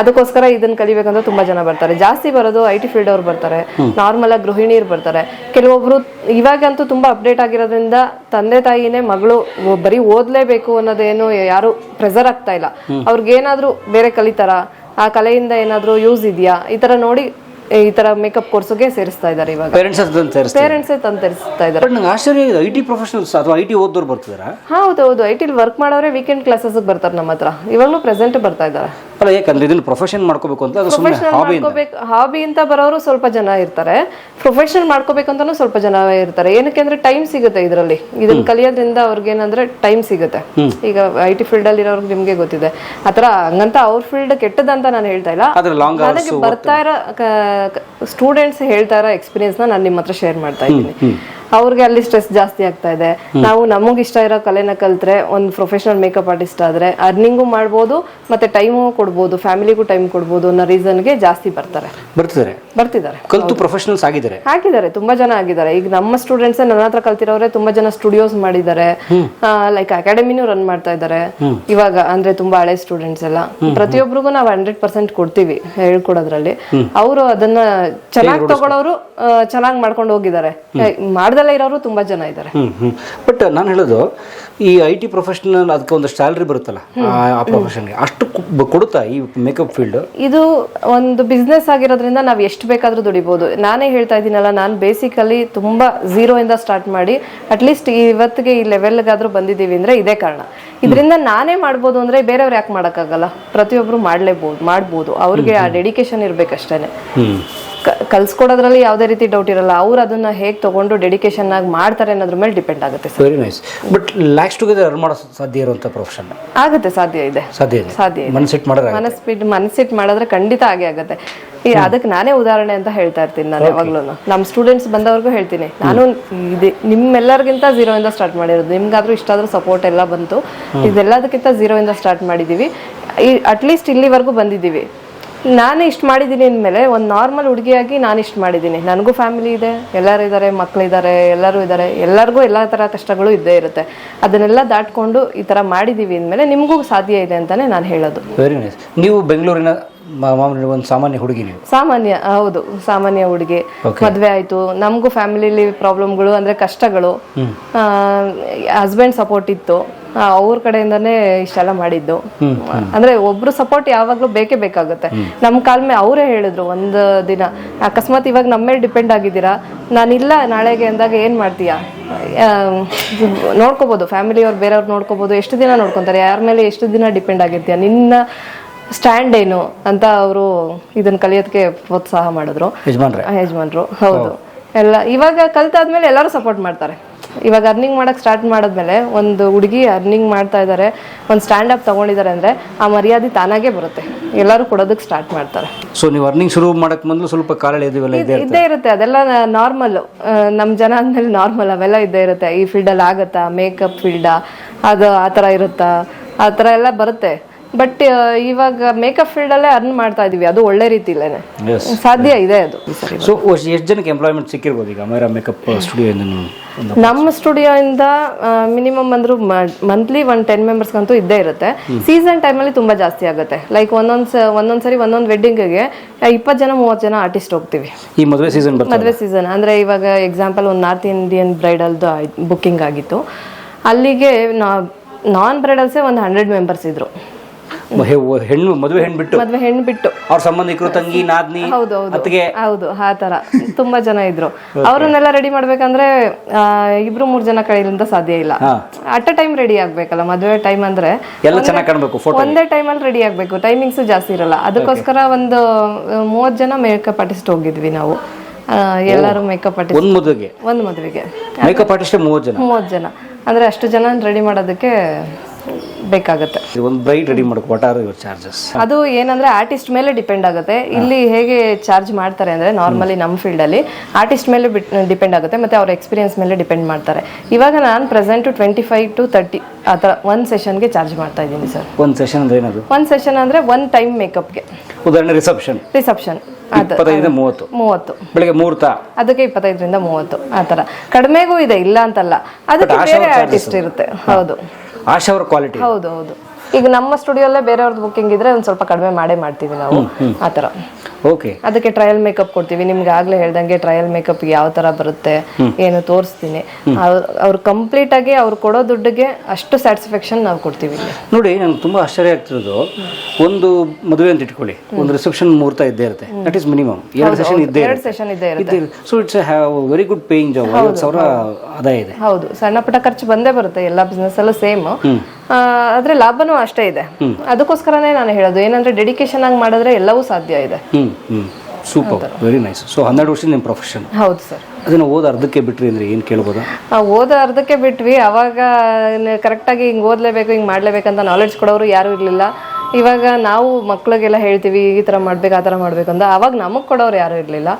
[SPEAKER 2] ಅದಕ್ಕೋಸ್ಕರ ಇದನ್ನ ಕಲಿಬೇಕಂತ ತುಂಬಾ ಜನ ಬರ್ತಾರೆ. ಜಾಸ್ತಿ ಬರೋದು ಐ ಟಿ ಫೀಲ್ಡ್ ಅವ್ರು ಬರ್ತಾರೆ. ನಾರ್ಮಲ್ ಆಗಿ ಗೃಹಿಣಿಯರು ಬರ್ತಾರೆ. ಕೆಲವೊಬ್ರು ಇವಾಗಂತೂ ತುಂಬಾ ಅಪ್ಡೇಟ್ ಆಗಿರೋದ್ರಿಂದ ತಂದೆ ತಾಯಿನೇ ಮಗಳು ಬರೀ ಓದ್ಲೇಬೇಕು ಅನ್ನೋದೇನು ಯಾರು ಪ್ರೆಸರ್ ಆಗ್ತಾ ಇಲ್ಲ. ಅವ್ರಿಗೇನಾದ್ರೂ ಬೇರೆ ಕಲಿತಾರ? ಆ ಕಲೆಯಿಂದ ಏನಾದರೂ ಯೂಸ್ ಇದೆಯಾ? ಈ ತರ ನೋಡಿ ಈ ತರ ಮೇಕಪ್ ಕೋರ್ಸ್ಗೆ ಸೇರಿಸ್ತಾ ಇದ್ದಾರೆ ಇವಾಗ.
[SPEAKER 3] ಪೇರೆಂಟ್ಸ್ ಅಂತ ಸೇರಿಸ್ತಾರೆ
[SPEAKER 2] ಪೇರೆಂಟ್ಸೇ ತಂದು ತರಿಸ್ತಾ ಇದ್ದಾರೆ.
[SPEAKER 3] ಬಟ್ ನಂಗೆ ಆಶ್ಚರ್ಯ ಐ ಟಿ ಪ್ರೊಫೆಷನಲ್ಸ್ ಅಥವಾ ಐ ಟಿ ಓದೋರು ಬರ್ತಿದಾರಾ?
[SPEAKER 2] ಹೌದು ಐ ಟಿಲಿ ವರ್ಕ್ ಮಾಡೋರೆ ವೀಕೆಂಡ್ ಕ್ಲಾಸಸ್ಗೆ ಬರ್ತಾರೆ ನಮ್ಮ ಹತ್ರ. ಇವಾಗಲೂ ಪ್ರೆಸೆಂಟ್ ಬರ್ತಾ ಇದ್ದಾರೆ.
[SPEAKER 3] ಅಲ್ಲ ಯಾಕಂದ್ರೆ ಇದನ್ನ ಪ್ರೊಫೆಷನ್ ಮಾಡ್ಕೋಬೇಕು ಅಂತ ಅದು ಸುಮ್ಮನೆ
[SPEAKER 2] ಪ್ರೊಫೆಷನಲ್
[SPEAKER 3] ಹಾಬಿ
[SPEAKER 2] ಮಾಡ್ಕೋಬೇಕು ಹಾಬಿ ಅಂತ ಬರೋರು ಸ್ವಲ್ಪ ಜನ ಇರ್ತಾರೆ. ಪ್ರೊಫೆಷನಲ್ ಮಾಡ್ಕೋಬೇಕಂತಾನು ಸ್ವಲ್ಪ ಜನ ಇರ್ತಾರೆ. ಏನಕ್ಕೆ ಅಂದ್ರೆ ಟೈಮ್ ಸಿಗುತ್ತೆ ಇದರಲ್ಲಿ. ಇದನ್ನ ಕಲಿಯೋದ್ರಿಂದ ಅವ್ರಿಗೆ ಏನಂದ್ರೆ ಟೈಮ್ ಸಿಗುತ್ತೆ. ಈಗ ಐ ಟಿ ಫೀಲ್ಡ್ ಅಲ್ಲಿ ಇರೋರ್ಗೆ ನಿಮ್ಗೆ ಗೊತ್ತಿದೆ. ಆತರ ಹಂಗಂತ ಅವ್ರ ಫೀಲ್ಡ್ ಕೆಟ್ಟದಂತ ನಾನು ಹೇಳ್ತಾ ಇಲ್ಲ.
[SPEAKER 3] ಆದ್ರೆ ಲಾಂಗ್
[SPEAKER 2] ನನಗೆ ಬರ್ತಾ ಇರೋ ಸ್ಟೂಡೆಂಟ್ಸ್ ಹೇಳ್ತಾ ಇರೋ ಎಕ್ಸ್ಪೀರಿಯನ್ಸ್ನ ನಾನು ನಿಮ್ಮ ಹತ್ರ ಶೇರ್ ಮಾಡ್ತಾ ಇದ್ದೀನಿ. ಅವ್ರಿಗೆ ಅಲ್ಲಿ ಸ್ಟ್ರೆಸ್ ಜಾಸ್ತಿ ಆಗ್ತಾ ಇದೆ. ನಾವು ನಮಗ್ ಇಷ್ಟ ಇರೋ ಕಲೆನ ಕಲ್ತ್ರೆ ಒಂದ್ ಪ್ರೊಫೆಷನಲ್ ಮೇಕಪ್ ಆರ್ಟಿಸ್ಟ್ ಆದ್ರೆ ಅರ್ನಿಂಗು ಮಾಡ್ಬೋದು ಮತ್ತೆ ಟೈಮು ಕೊಡ್ಬೋದು ಫ್ಯಾಮಿಲಿಗೂ ಟೈಮ್ ಕೊಡ್ಬೋದು ಅನ್ನೋ ರೀಸನ್ಗೆ ಜಾಸ್ತಿ ಬರ್ತಾರೆ.
[SPEAKER 3] ಬರ್ತಿದ್ದಾರೆ.
[SPEAKER 2] ಬರ್ತಿದ್ದಾರೆ.
[SPEAKER 3] ಕಲ್ತು ಪ್ರೊಫೆಷನಲ್ಸ್ ಆಗಿದ್ದಾರೆ.
[SPEAKER 2] ಹಾಕಿದ್ದಾರೆ ತುಂಬಾ ಜನ ಆಗಿದ್ದಾರೆ. ಈಗ ನಮ್ಮ ಸ್ಟೂಡೆಂಟ್ಸ್ ನನ್ನ ಹತ್ರ ಕಲ್ತಿರೋರೆ ತುಂಬಾ ಜನ ಸ್ಟುಡಿಯೋಸ್ ಮಾಡಿದ್ದಾರೆ. ಲೈಕ್ ಅಕಾಡೆಮಿನೂ ರನ್ ಮಾಡ್ತಾ ಇದ್ದಾರೆ. ಇವಾಗ ಅಂದ್ರೆ ತುಂಬಾ ಹಳೆ ಸ್ಟೂಡೆಂಟ್ಸ್ ಎಲ್ಲ. ಪ್ರತಿಯೊಬ್ಬರಿಗೂ ನಾವು ಹಂಡ್ರೆಡ್ ಪರ್ಸೆಂಟ್ ಕೊಡ್ತೀವಿ ಹೇಳ್ಕೊಡೋದ್ರಲ್ಲಿ. ಅವರು ಅದನ್ನ ಚೆನ್ನಾಗಿ ತಗೊಳ್ಳೋರು ಚೆನ್ನಾಗಿ ಮಾಡ್ಕೊಂಡು ಹೋಗಿದ್ದಾರೆ. ಮಾಡ್ದೆ ಹೋಗ್ದಲ್ಲೇ ಇರೋರು ತುಂಬಾ ಜನ ಇದ್ದಾರೆ
[SPEAKER 3] ಬಟ್ ನಾನು ಹೇಳೋದು ಈ ಐ ಟಿ ಪ್ರೊಫೆಷನಲ್ ಅದಕ್ಕೆ ಒಂದು ಸ್ಯಾಲ್ರಿ ಬರುತ್ತಲ್ಲ ಆ- ಪ್ರೊಫೆಷನ್ಗೆ ಅಷ್ಟು ಕೊಡುತ್ತಾ ಈ ಮೇಕಪ್ ಫೀಲ್ಡ್
[SPEAKER 2] ಇದು ಒಂದು ಬಿಸ್ನೆಸ್ ಆಗಿರೋದ್ರಿಂದ ನಾವು ಎಷ್ಟು ಬೇಕಾದ್ರೂ ದುಡಿಬೋದು. ನಾನೇ ಹೇಳ್ತಾ ಇದ್ದೀನಲ್ಲ ನಾನು ಬೇಸಿಕಲಿ ತುಂಬಾ ಝೀರೋ ಇಂದ ಸ್ಟಾರ್ಟ್ ಮಾಡಿ ಅಟ್ಲೀಸ್ಟ್ ಇವತ್ತಿಗೆ ಈ ಲೆವೆಲ್ಗಾದ್ರೂ ಬಂದಿದ್ದೀವಿ ಅಂದ್ರೆ ಇದೇ ಕಾರಣ. ಇದರಿಂದ ನಾನೇ ಮಾಡ್ಬೋದು ಅಂದ್ರೆ ಬೇರೆಯವ್ರು ಯಾಕೆ ಮಾಡೋಕ್ಕಾಗಲ್ಲ? ಪ್ರತಿಯೊಬ್ರು ಮಾಡಲೇಬೋದು ಮಾಡ್ಬೋದು. ಅವ್ರಿಗೆ ಆ ಡೆಡಿಕೇಶನ್ ಕ- ಕಲ್ಸ್ಕೊಡೋದ್ರಲ್ಲಿ ಯಾವುದೇ ರೀತಿ ಡೌಟ್ ಇರಲ್ಲ. ಅವ್ರು ಅದನ್ನ ಹೇಗೆ ತಗೊಂಡು ಡೆಡಿಕೇಶನ್ ಆಗಿ ಮಾಡ್ತಾರೆ ಅನ್ನೋದ್ರ ಮೇಲೆ ಡಿಪೆಂಡ್ ಆಗುತ್ತೆ sir.
[SPEAKER 3] Very nice but lakhs together earn ಮಾಡೋ ಸಾಧ್ಯ ಇರುವಂತ ಪ್ರೊಫೆಷನ್
[SPEAKER 2] ಆಗುತ್ತೆ ಸಾಧ್ಯ ಇದೆ.
[SPEAKER 3] ಸಾಧ್ಯ ಇದೆ.
[SPEAKER 2] ಸಾಧ್ಯ ಇದೆ.
[SPEAKER 3] ಮನಸ್ಸಿಟ್ಟು ಮಾಡಿದ್ರೆ
[SPEAKER 2] ಮನಸ್ಸಿಟ್ಟು ಮನಸ್ಸಿಟ್ಟು ಮಾಡಿದ್ರೆ ಖಂಡಿತ ಆಗೇ ಆಗುತ್ತೆ. ಈ ಅದಕ್ಕೆ ನಾನೇ ಉದಾಹರಣೆ ಅಂತ ಹೇಳ್ತಾ ಇರ್ತೀನಿ ನಾನು ಯಾವಾಗ್ಲೂ. ನಮ್ಮ ಸ್ಟೂಡೆಂಟ್ಸ್ ಬಂದವ್ರಿಗೂ ಹೇಳ್ತೀನಿ. ನಾನು ಇದು ನಿಮ್ಮೆಲ್ಲರಿಗಿಂತ ಝೀರೋ ಇಂದ ಸ್ಟಾರ್ಟ್ ಮಾಡಿರೋದು. ನಿಮ್ಗಾದ್ರೂ ಇಷ್ಟಾದ್ರೂ ಸಪೋರ್ಟ್ ಎಲ್ಲ ಬಂತು. ಇದೆಲ್ಲದಕ್ಕಿಂತ ಝೀರೋ ಇಂದ ಸ್ಟಾರ್ಟ್ ಮಾಡಿದೀವಿ. ಈ ಅಟ್ಲೀಸ್ಟ್ ಇಲ್ಲಿವರೆಗೂ ಬಂದಿದ್ದೀವಿ. ನಾನು ಇಷ್ಟು ಮಾಡಿದ್ದೀನಿ ಅಂದಮೇಲೆ ಒಂದು ನಾರ್ಮಲ್ ಹುಡುಗಿಯಾಗಿ ನಾನು ಇಷ್ಟು ಮಾಡಿದ್ದೀನಿ. ನನಗೂ ಫ್ಯಾಮಿಲಿ ಇದೆ ಎಲ್ಲರೂ ಇದ್ದಾರೆ ಮಕ್ಕಳಿದ್ದಾರೆ ಎಲ್ಲರೂ ಇದ್ದಾರೆ ಎಲ್ಲರಿಗೂ ಎಲ್ಲ ಥರ ಕಷ್ಟಗಳು ಇದ್ದೇ ಇರುತ್ತೆ. ಅದನ್ನೆಲ್ಲ ದಾಟ್ಕೊಂಡು ಈ ಥರ ಮಾಡಿದ್ದೀವಿ ಅಂದಮೇಲೆ ನಿಮಗೂ ಸಾಧ್ಯ ಇದೆ ಅಂತಲೇ ನಾನು ಹೇಳೋದು.
[SPEAKER 3] ವೆರಿ ನೈಸ್ ನೀವು ಬೆಂಗಳೂರಿನ ಮಾಮೂಲಿ ಒಂದು ಸಾಮಾನ್ಯ ಹುಡುಗಿ ನೀವು.
[SPEAKER 2] ಸಾಮಾನ್ಯ ಹೌದು ಸಾಮಾನ್ಯ ಹುಡುಗಿ. ಮದುವೆ ಆಯ್ತು ನಮಗೂ ಫ್ಯಾಮಿಲಿಲಿ ಪ್ರಾಬ್ಲಮ್ಗಳು ಅಂದ್ರೆ ಕಷ್ಟಗಳು. ಹಸ್ಬೆಂಡ್ ಸಪೋರ್ಟ್ ಇತ್ತು. ಅವ್ರ ಕಡೆಯಿಂದಾನೇ ಇಷ್ಟೆಲ್ಲ ಮಾಡಿದ್ದು. ಅಂದ್ರೆ ಒಬ್ರು ಸಪೋರ್ಟ್ ಯಾವಾಗ್ಲೂ ಬೇಕೇ ಬೇಕಾಗುತ್ತೆ. ನಮ್ ಕಾಲ್ ಮೇಲೆ ಅವರೇ ಹೇಳಿದ್ರು ಒಂದ್ ದಿನ ಅಕಸ್ಮಾತ್ ಇವಾಗ ನಮ್ಮ ಮೇಲೆ ಡಿಪೆಂಡ್ ಆಗಿದ್ದೀರಾ? ನಾನಿಲ್ಲ ನಾಳೆಗೆ ಅಂದಾಗ ಏನ್ ಮಾಡ್ತೀಯಾ? ನೋಡ್ಕೋಬಹುದು ಫ್ಯಾಮಿಲಿ ಅವ್ರು ಬೇರೆಯವ್ರು ನೋಡ್ಕೋಬಹುದು ಎಷ್ಟು ದಿನ ನೋಡ್ಕೊಂತಾರೆ ಯಾರ ಮೇಲೆ ಎಷ್ಟು ದಿನ ಡಿಪೆಂಡ್ ಆಗಿರ್ತೀಯ ನಿನ್ನ ಸ್ಟ್ಯಾಂಡ್ ಏನು ಅಂತ ಅವರು ಇದನ್ನ ಕಲಿಯೋದಕ್ಕೆ ಪ್ರೋತ್ಸಾಹ ಮಾಡಿದ್ರು.
[SPEAKER 3] ಯಜಮಾನ್ರು.
[SPEAKER 2] ಹೌದು. ಎಲ್ಲ ಇವಾಗ ಕಲ್ತಾದ್ಮೇಲೆ ಎಲ್ಲರೂ ಸಪೋರ್ಟ್ ಮಾಡ್ತಾರೆ. ಇವಾಗ ಅರ್ನಿಂಗ್ ಮಾಡಕ್ ಸ್ಟಾರ್ಟ್ ಮಾಡಿದ್ಮೇಲೆ ಒಂದು ಹುಡುಗಿ ಅರ್ನಿಂಗ್ ಮಾಡ್ತಾ ಇದ್ದಾರೆ ಒಂದು ಸ್ಟ್ಯಾಂಡ್ ಅಪ್ ತಗೊಂಡಿದ್ದಾರೆ ಅಂದ್ರೆ ಆ ಮರ್ಯಾದೆ ತಾನಾಗೆ ಬರುತ್ತೆ. ಎಲ್ಲರೂ ಕೊಡೋದಕ್ಕೆ ಸ್ಟಾರ್ಟ್ ಮಾಡ್ತಾರೆ.
[SPEAKER 3] ಸೊ ನೀವು ಅರ್ನಿಂಗ್ ಶುರು ಮಾಡಕ್ ಮೊದಲು ಸ್ವಲ್ಪ ಕಾಲ
[SPEAKER 2] ಇದ್ದೇ ಇರುತ್ತೆ ಅದೆಲ್ಲ ನಾರ್ಮಲ್ ನಮ್ಮ ಜನ ಅಂದ್ಮೇಲೆ ನಾರ್ಮಲ್ ಅವೆಲ್ಲ ಇದ್ದೇ ಇರುತ್ತೆ. ಈ ಫೀಲ್ಡಲ್ಲಿ ಆಗತ್ತಾ? ಮೇಕಪ್ ಫೀಲ್ಡಾ ಅದು ಆ ಥರ ಇರುತ್ತಾ? ಆ ಥರ ಎಲ್ಲ ಬರುತ್ತೆ. ಬಟ್ ಇವಾಗ ಮೇಕಪ್ ಫೀಲ್ಡಲ್ಲೇ ಅರ್ನ್ ಮಾಡ್ತಾ ಇದೀವಿ. ಅದು ಒಳ್ಳೆ ರೀತಿಲೇನೆ. ಸಾಧ್ಯ ಇದೆ ಅದು.
[SPEAKER 3] ಸೊ ಎಷ್ಟು ಜನಕ್ಕೆ ಎಂಪ್ಲಾಯ್ಮೆಂಟ್ ಸಿಕ್ಕಿರ್ಬೋದು ಈಗ? ಮೈರಾ ಮೇಕಪ್ ಸ್ಟುಡಿಯೋ ಇಂದ ನೀವು ಒಂದು
[SPEAKER 2] ನಮ್ಮ ಸ್ಟುಡಿಯೋ ಇಂದ ಮಿನಿಮಮ್ ಅಂದ್ರೂ ಮಂತ್ಲಿ ಒನ್ ಟೆನ್ ಮೆಂಬರ್ಸ್ಗಂತೂ ಇದ್ದೇ ಇರುತ್ತೆ. ಸೀಸನ್ ಟೈಮಲ್ಲಿ ತುಂಬಾ ಜಾಸ್ತಿ ಆಗುತ್ತೆ. ಲೈಕ್ ಒಂದೊಂದ್ ಒಂದೊಂದ್ಸರಿ ಒಂದೊಂದ್ ಸರಿ ಗೆ ವೆಡ್ಡಿಂಗ್ಗೆ ಇಪ್ಪತ್ತು ಜನ ಮೂವತ್ತು ಜನ ಆರ್ಟಿಸ್ಟ್ ಹೋಗ್ತೀವಿ.
[SPEAKER 3] ಈ ಮದುವೆ ಸೀಸನ್ ಬರ್ತದೆ
[SPEAKER 2] ಮದುವೆ ಸೀಸನ್ ಅಂದ್ರೆ ಇವಾಗ ಎಕ್ಸಾಂಪಲ್ ಒಂದು ನಾರ್ತ್ ಇಂಡಿಯನ್ ಬ್ರೈಡಲ್ದು ಬುಕ್ಕಿಂಗ್ ಆಗಿತ್ತು. ಅಲ್ಲಿಗೆ ನಾನ್ ಬ್ರೈಡಲ್ಸೇ ಒಂದು ಹಂಡ್ರೆಡ್ ಮೆಂಬರ್ಸ್ ಇದ್ರು.
[SPEAKER 3] ಹೆಣ್ಣು ಮದುವೆ ಹೆಣ್ಣು ಬಿಟ್ಟು.
[SPEAKER 2] ಮದ್ವೆ ಹೆಣ್ಣು ಬಿಟ್ಟು.
[SPEAKER 3] ಅವ್ರ ಸಂಬಂಧಿಕರು ತಂಗಿ ನಾದ್ನಿ
[SPEAKER 2] ಹೌದು ಹೌದು.
[SPEAKER 3] ಅತ್ತಿಗೆ.
[SPEAKER 2] ಹೌದು ಆ ತರ [laughs] ತುಂಬಾ ಜನ ಇದ್ರು. ಅವ್ರನ್ನೆಲ್ಲ ರೆಡಿ ಮಾಡ್ಬೇಕಂದ್ರೆ ಆ, ಇಬ್ರು ಮೂರ್ ಜನ ಕೈಲಿಂದ ಸಾಧ್ಯ ಇಲ್ಲ.
[SPEAKER 3] ಹಾ.
[SPEAKER 2] ಅಟ್ ಅ ಟೈಮ್ ರೆಡಿ ಆಗ್ಬೇಕಲ್ಲ ಮದುವೆ ಟೈಮ್ ಅಂದ್ರೆ.
[SPEAKER 3] ಎಲ್ಲ ಚೆನ್ನಾಗಿ ಕಾಣಬೇಕು ಫೋಟೋ
[SPEAKER 2] ಒಂದೇ ಅಲ್ಲಿ ರೆಡಿ ಆಗ್ಬೇಕು. ಟೈಮಿಂಗ್ಸ್ ಜಾಸ್ತಿ ಇರಲ್ಲ. ಅದಕ್ಕೋಸ್ಕರ ಒಂದು ಮೂವತ್ ಜನ ಮೇಕಪ್ ಆರ್ಟಿಸ್ಟ್ ಹೋಗಿದ್ವಿ ನಾವು. ಆ, ಎಲ್ಲರೂ ಮೇಕಪ್ ಆರ್ಟಿಸ್ಟ್
[SPEAKER 3] ಒಂದ್ ಮದುವೆಗೆ?
[SPEAKER 2] ಒಂದ್ ಮದುವೆಗೆ.
[SPEAKER 3] ಮೇಕಪ್ ಆರ್ಟಿಸ್ಟ್ ಮೂವತ್ತು ಜನ?
[SPEAKER 2] ಮೂವತ್ತು ಜನ. ಅಂದ್ರೆ ಅಷ್ಟು ಜನ ರೆಡಿ ಮಾಡೋದಕ್ಕೆ ಬೇಕಾಗುತ್ತೆ.
[SPEAKER 3] ಒಂದು ಬ್ರೈಡ್ ರೆಡಿ ಮಾಡೋಕೆ ವಾಟ್ ಆರ್ ಯುವರ್ ಚಾರ್ಜಸ್
[SPEAKER 2] ಅದು ಏನಂದ್ರೆ ಆರ್ಟಿಸ್ಟ್ ಮೇಲೆ ಡಿಪೆಂಡ್ ಆಗುತ್ತೆ. ಇಲ್ಲಿ ಹೇಗೆ ಚಾರ್ಜ್ ಮಾಡ್ತಾರೆ ಅಂದ್ರೆ ನಾರ್ಮಲಿ ನಮ್ಮ ಫೀಲ್ಡ್ ಅಲ್ಲಿ ಆರ್ಟಿಸ್ಟ್ ಮೇಲೆ ಡಿಪೆಂಡ್ ಆಗುತ್ತೆ ಮತ್ತೆ ಅವ್ರ ಎಕ್ಸ್ಪೀರಿಯನ್ಸ್ ಮೇಲೆ ಡಿಪೆಂಡ್ ಮಾಡ್ತಾರೆ. ಇವಾಗ ನಾನು present twenty five to thirty ಆ ಥರ ಒಂದು ಸೆಷನ್ಗೆ ಚಾರ್ಜ್ ಮಾಡ್ತಾ ಇದ್ದೀನಿ ಸರ್
[SPEAKER 3] ಒಂದು ಸೆಷನ್ ಅಂದ್ರೆ ಏನದು?
[SPEAKER 2] ಒಂದು ಸೆಷನ್ ಅಂದ್ರೆ ಒನ್ ಟೈಮ್ ಮೇಕಪ್ಗೆ
[SPEAKER 3] ಉದಾಹರಣೆ ರಿಸೆಪ್ಷನ್
[SPEAKER 2] ರಿಸೆಪ್ಷನ್
[SPEAKER 3] ಮೂವತ್ತು.
[SPEAKER 2] ಮೂವತ್ತು.
[SPEAKER 3] ಬೆಳಗ್ಗೆ ಮುಹೂರ್ತ.
[SPEAKER 2] ಅದಕ್ಕೆ ಇಪ್ಪತ್ತೈದರಿಂದ ಮೂವತ್ತು ಆ ಥರ ಕಡಿಮೆಗೂ ಇದೆ ಇಲ್ಲ ಅಂತಲ್ಲ. ಅದಕ್ಕೆ ಬೇರೆ ಆರ್ಟಿಸ್ಟ್ ಇರುತ್ತೆ. ಹೌದು.
[SPEAKER 3] ಆಶಾ ಕ್ವಾಲಿಟಿ
[SPEAKER 2] ಹೌದು ಹೌದು. ಈಗ ನಮ್ಮ ಸ್ಟುಡಿಯೋಲ್ಲೇ ಬೇರೆಯವ್ರದ್ದು ಬುಕ್ಕಿಂಗ್ ಇದ್ರೆ ಒಂದು ಸ್ವಲ್ಪ ಕಡಿಮೆ ಮಾಡೇ ಮಾಡ್ತೀವಿ ನಾವು. ಆ ಥರ.
[SPEAKER 3] ಓಕೆ
[SPEAKER 2] ಅದಕ್ಕೆ ಟ್ರಯಲ್ ಮೇಕಪ್ ಕೊಡ್ತೀವಿ. ನಿಮ್ಗೆ ಆಗ್ಲೇ ಹೇಳ್ದಂಗೆ ಟ್ರಯಲ್ ಮೇಕಪ್ ಯಾವ ತರ ಬರುತ್ತೆ ಏನು ತೋರಿಸ್ತೀನಿ. ಅವ್ರು ಕಂಪ್ಲೀಟ್ ಆಗಿ ಅವ್ರು ಕೊಡೋ ದುಡ್ಡಿಗೆ ಅಷ್ಟು ಸ್ಯಾಟಿಸ್ಫ್ಯಾಕ್ಷನ್ ನಾವು ಕೊಡ್ತೀವಿ
[SPEAKER 3] ನೋಡಿ ನಂಗೆ ತುಂಬ ಆಶ್ಚರ್ಯ ಆಗ್ತಿರೋದು. ಒಂದು ಮದುವೆ ಅಂತ ಇಟ್ಕೊಳ್ಳಿ. ಒಂದು ರಿಸೆಪ್ಷನ್ ಮುಹೂರ್ತ ಇದ್ದೇ ಇರುತ್ತೆ. ದಟ್ ಇಸ್ ಮಿನಿಮಮ್ ಎರಡು ಸೆಷನ್ ಇದ್ದೇ
[SPEAKER 2] ಎರಡು ಸೆಷನ್ ಇದ್ದೇ ಇರುತ್ತೆ.
[SPEAKER 3] So it's very good paying job ಸಾವಿರ ಆದಾಯ ಇದೆ.
[SPEAKER 2] ಹೌದು. ಸಣ್ಣ ಪುಟ್ಟ ಖರ್ಚು ಬಂದೇ ಬರುತ್ತೆ. ಎಲ್ಲ ಬಿಸ್ನೆಸ್ ಅಲ್ಲೂ ಸೇಮ್ ಆದ್ರೆ ಲಾಭನೂ ಅಷ್ಟೇ ಇದೆ. ಅದಕ್ಕೋಸ್ಕರನೇ ನಾನು ಹೇಳೋದು ಏನಂದ್ರೆ ಡೆಡಿಕೇಶನ್ ಆಗಿ ಮಾಡಿದ್ರೆ ಎಲ್ಲವೂ ಸಾಧ್ಯ ಇದೆ.
[SPEAKER 3] ಸೂಪರ್ ವೆರಿ ನೈಸ್ ಸೊ ಹನ್ನೆರಡು ವರ್ಷ ನಿಮ್ಮ ಪ್ರೊಫೆಷನ್
[SPEAKER 2] ಹೌದು ಸರ್.
[SPEAKER 3] ಅದನ್ನ ಓದ ಅರ್ಧಕ್ಕೆ ಬಿಟ್ರಿ ಅಂದ್ರೆ ಏನು ಕೇಳ್ಬೋದಾ?
[SPEAKER 2] ಓದ ಓದೋ ಅರ್ಧಕ್ಕೆ ಬಿಟ್ವಿ. ಅವಾಗ ಕರೆಕ್ಟಾಗಿ ಹಿಂಗೆ ಓದಲೇಬೇಕು ಹಿಂಗೆ ಮಾಡಲೇಬೇಕಂತ ನಾಲೆಡ್ಜ್ ಕೊಡೋರು ಯಾರೂ ಇರಲಿಲ್ಲ. ಇವಾಗ ನಾವು ಮಕ್ಳಿಗೆಲ್ಲ ಹೇಳ್ತೀವಿ ಈ ತರ ಮಾಡ್ಬೇಕು ಆ ತರ ಮಾಡ್ಬೇಕು ಅಂತ. ಅವಾಗ ನಮಗ್ ಕೊಡೋರು ಯಾರು ಇರ್ಲಿಲ್ಲ.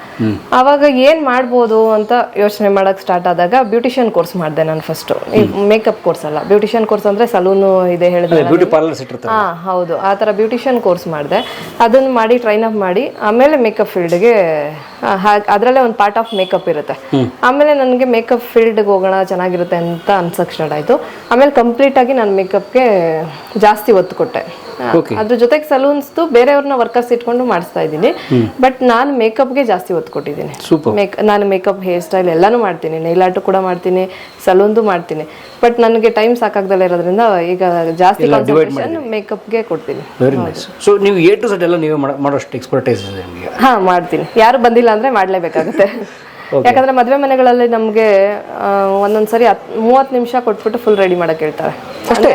[SPEAKER 2] ಅವಾಗ ಏನ್ ಮಾಡ್ಬೋದು ಅಂತ ಯೋಚನೆ ಮಾಡಕ್ ಸ್ಟಾರ್ಟ್ ಆದಾಗ ಬ್ಯೂಟಿಷಿಯನ್ ಕೋರ್ಸ್ ಮಾಡಿದೆ ನಾನು ಫಸ್ಟ್ ಮೇಕಪ್ ಕೋರ್ಸ್ ಅಲ್ಲ. ಬ್ಯೂಟಿಷಿಯನ್ ಕೋರ್ಸ್ ಅಂದ್ರೆ ಸಲೂನು ಇದೆ ಹೇಳಿದ್ರೆ ಹಾ ಹೌದು. ಆ ತರ ಬ್ಯೂಟಿಷಿಯನ್ ಕೋರ್ಸ್ ಮಾಡಿದೆ. ಅದನ್ನ ಮಾಡಿ ಟ್ರೈನ್ ಅಪ್ ಮಾಡಿ ಆಮೇಲೆ ಮೇಕಪ್ ಫೀಲ್ಡ್ಗೆ ಅದರಲ್ಲೇ ಒಂದು ಪಾರ್ಟ್ ಆಫ್ ಮೇಕಪ್ ಇರುತ್ತೆ. ಆಮೇಲೆ ನನಗೆ ಮೇಕಪ್ ಫೀಲ್ಡ್ಗೆ ಹೋಗೋಣ ಚೆನ್ನಾಗಿರುತ್ತೆ ಅಂತ ಅನ್ಸಕ್ ಸ್ಟಾರ್ಟ್ ಆಯಿತು. ಆಮೇಲೆ ಕಂಪ್ಲೀಟ್ ಆಗಿ ನಾನು ಮೇಕಪ್ಗೆ ಜಾಸ್ತಿ ಒತ್ತು ಕೊಟ್ಟೆ. ಅದ್ರ ಜೊತೆಗೆ ಸಲೂನ್ಸ್ದು ಬೇರೆಯವ್ರನ್ನ ವರ್ಕರ್ಸ್ ಇಟ್ಕೊಂಡು ಮಾಡಿಸ್ತಾ ಇದ್ದೀನಿ. ಬಟ್ ನಾನು ಮೇಕಪ್ಗೆ ಜಾಸ್ತಿ ಒತ್ತು ಕೊಟ್ಟಿದ್ದೀನಿ. ಮೇಕ್ ನಾನು ಮೇಕಪ್ ಹೇರ್ ಸ್ಟೈಲ್ ಎಲ್ಲಾನು ಮಾಡ್ತೀನಿ. ನೈಲ್ ಆರ್ಟ್ ಕೂಡ ಮಾಡ್ತೀನಿ ಸಲೂನ್ದು ಮಾಡ್ತೀನಿ. ಬಟ್ ನನಗೆ ಟೈಮ್ ಸಾಕಾಗ್ದಲ್ಲ ಇರೋದ್ರಿಂದ ಈಗ ಜಾಸ್ತಿ ಕಾನ್ಸಂಟ್ರೇಷನ್ ಮೇಕಪ್ಗೆ ಕೊಡ್ತೀನಿ.
[SPEAKER 3] ವೆರಿ ನೈಸ್ ಸೊ ನೀವು ಎ ಟು ಎಲ್ಲ ನೀವೇ ಮಾಡೋಷ್ಟು ಎಕ್ಸ್ಪರ್ಟೈಸ್
[SPEAKER 2] ಹಾ ಮಾಡ್ತೀನಿ. ಯಾರು ಬಂದಿಲ್ಲ ಅಂದ್ರೆ ಮಾಡ್ಲೇಬೇಕಾಗುತ್ತೆ. [laughs] ಯಾಕಂದ್ರೆ ಮದ್ವೆ ಮನೆಗಳಲ್ಲಿ ನಮ್ಗೆ ಒಂದೊಂದ್ಸರಿ ಮೂವತ್ ನಿಮಿಷ ಕೊಟ್ಬಿಟ್ಟು ಫುಲ್ ರೆಡಿ ಮಾಡಕ್ ಹೇಳ್ತಾರೆ. ಅಂದ್ರೆ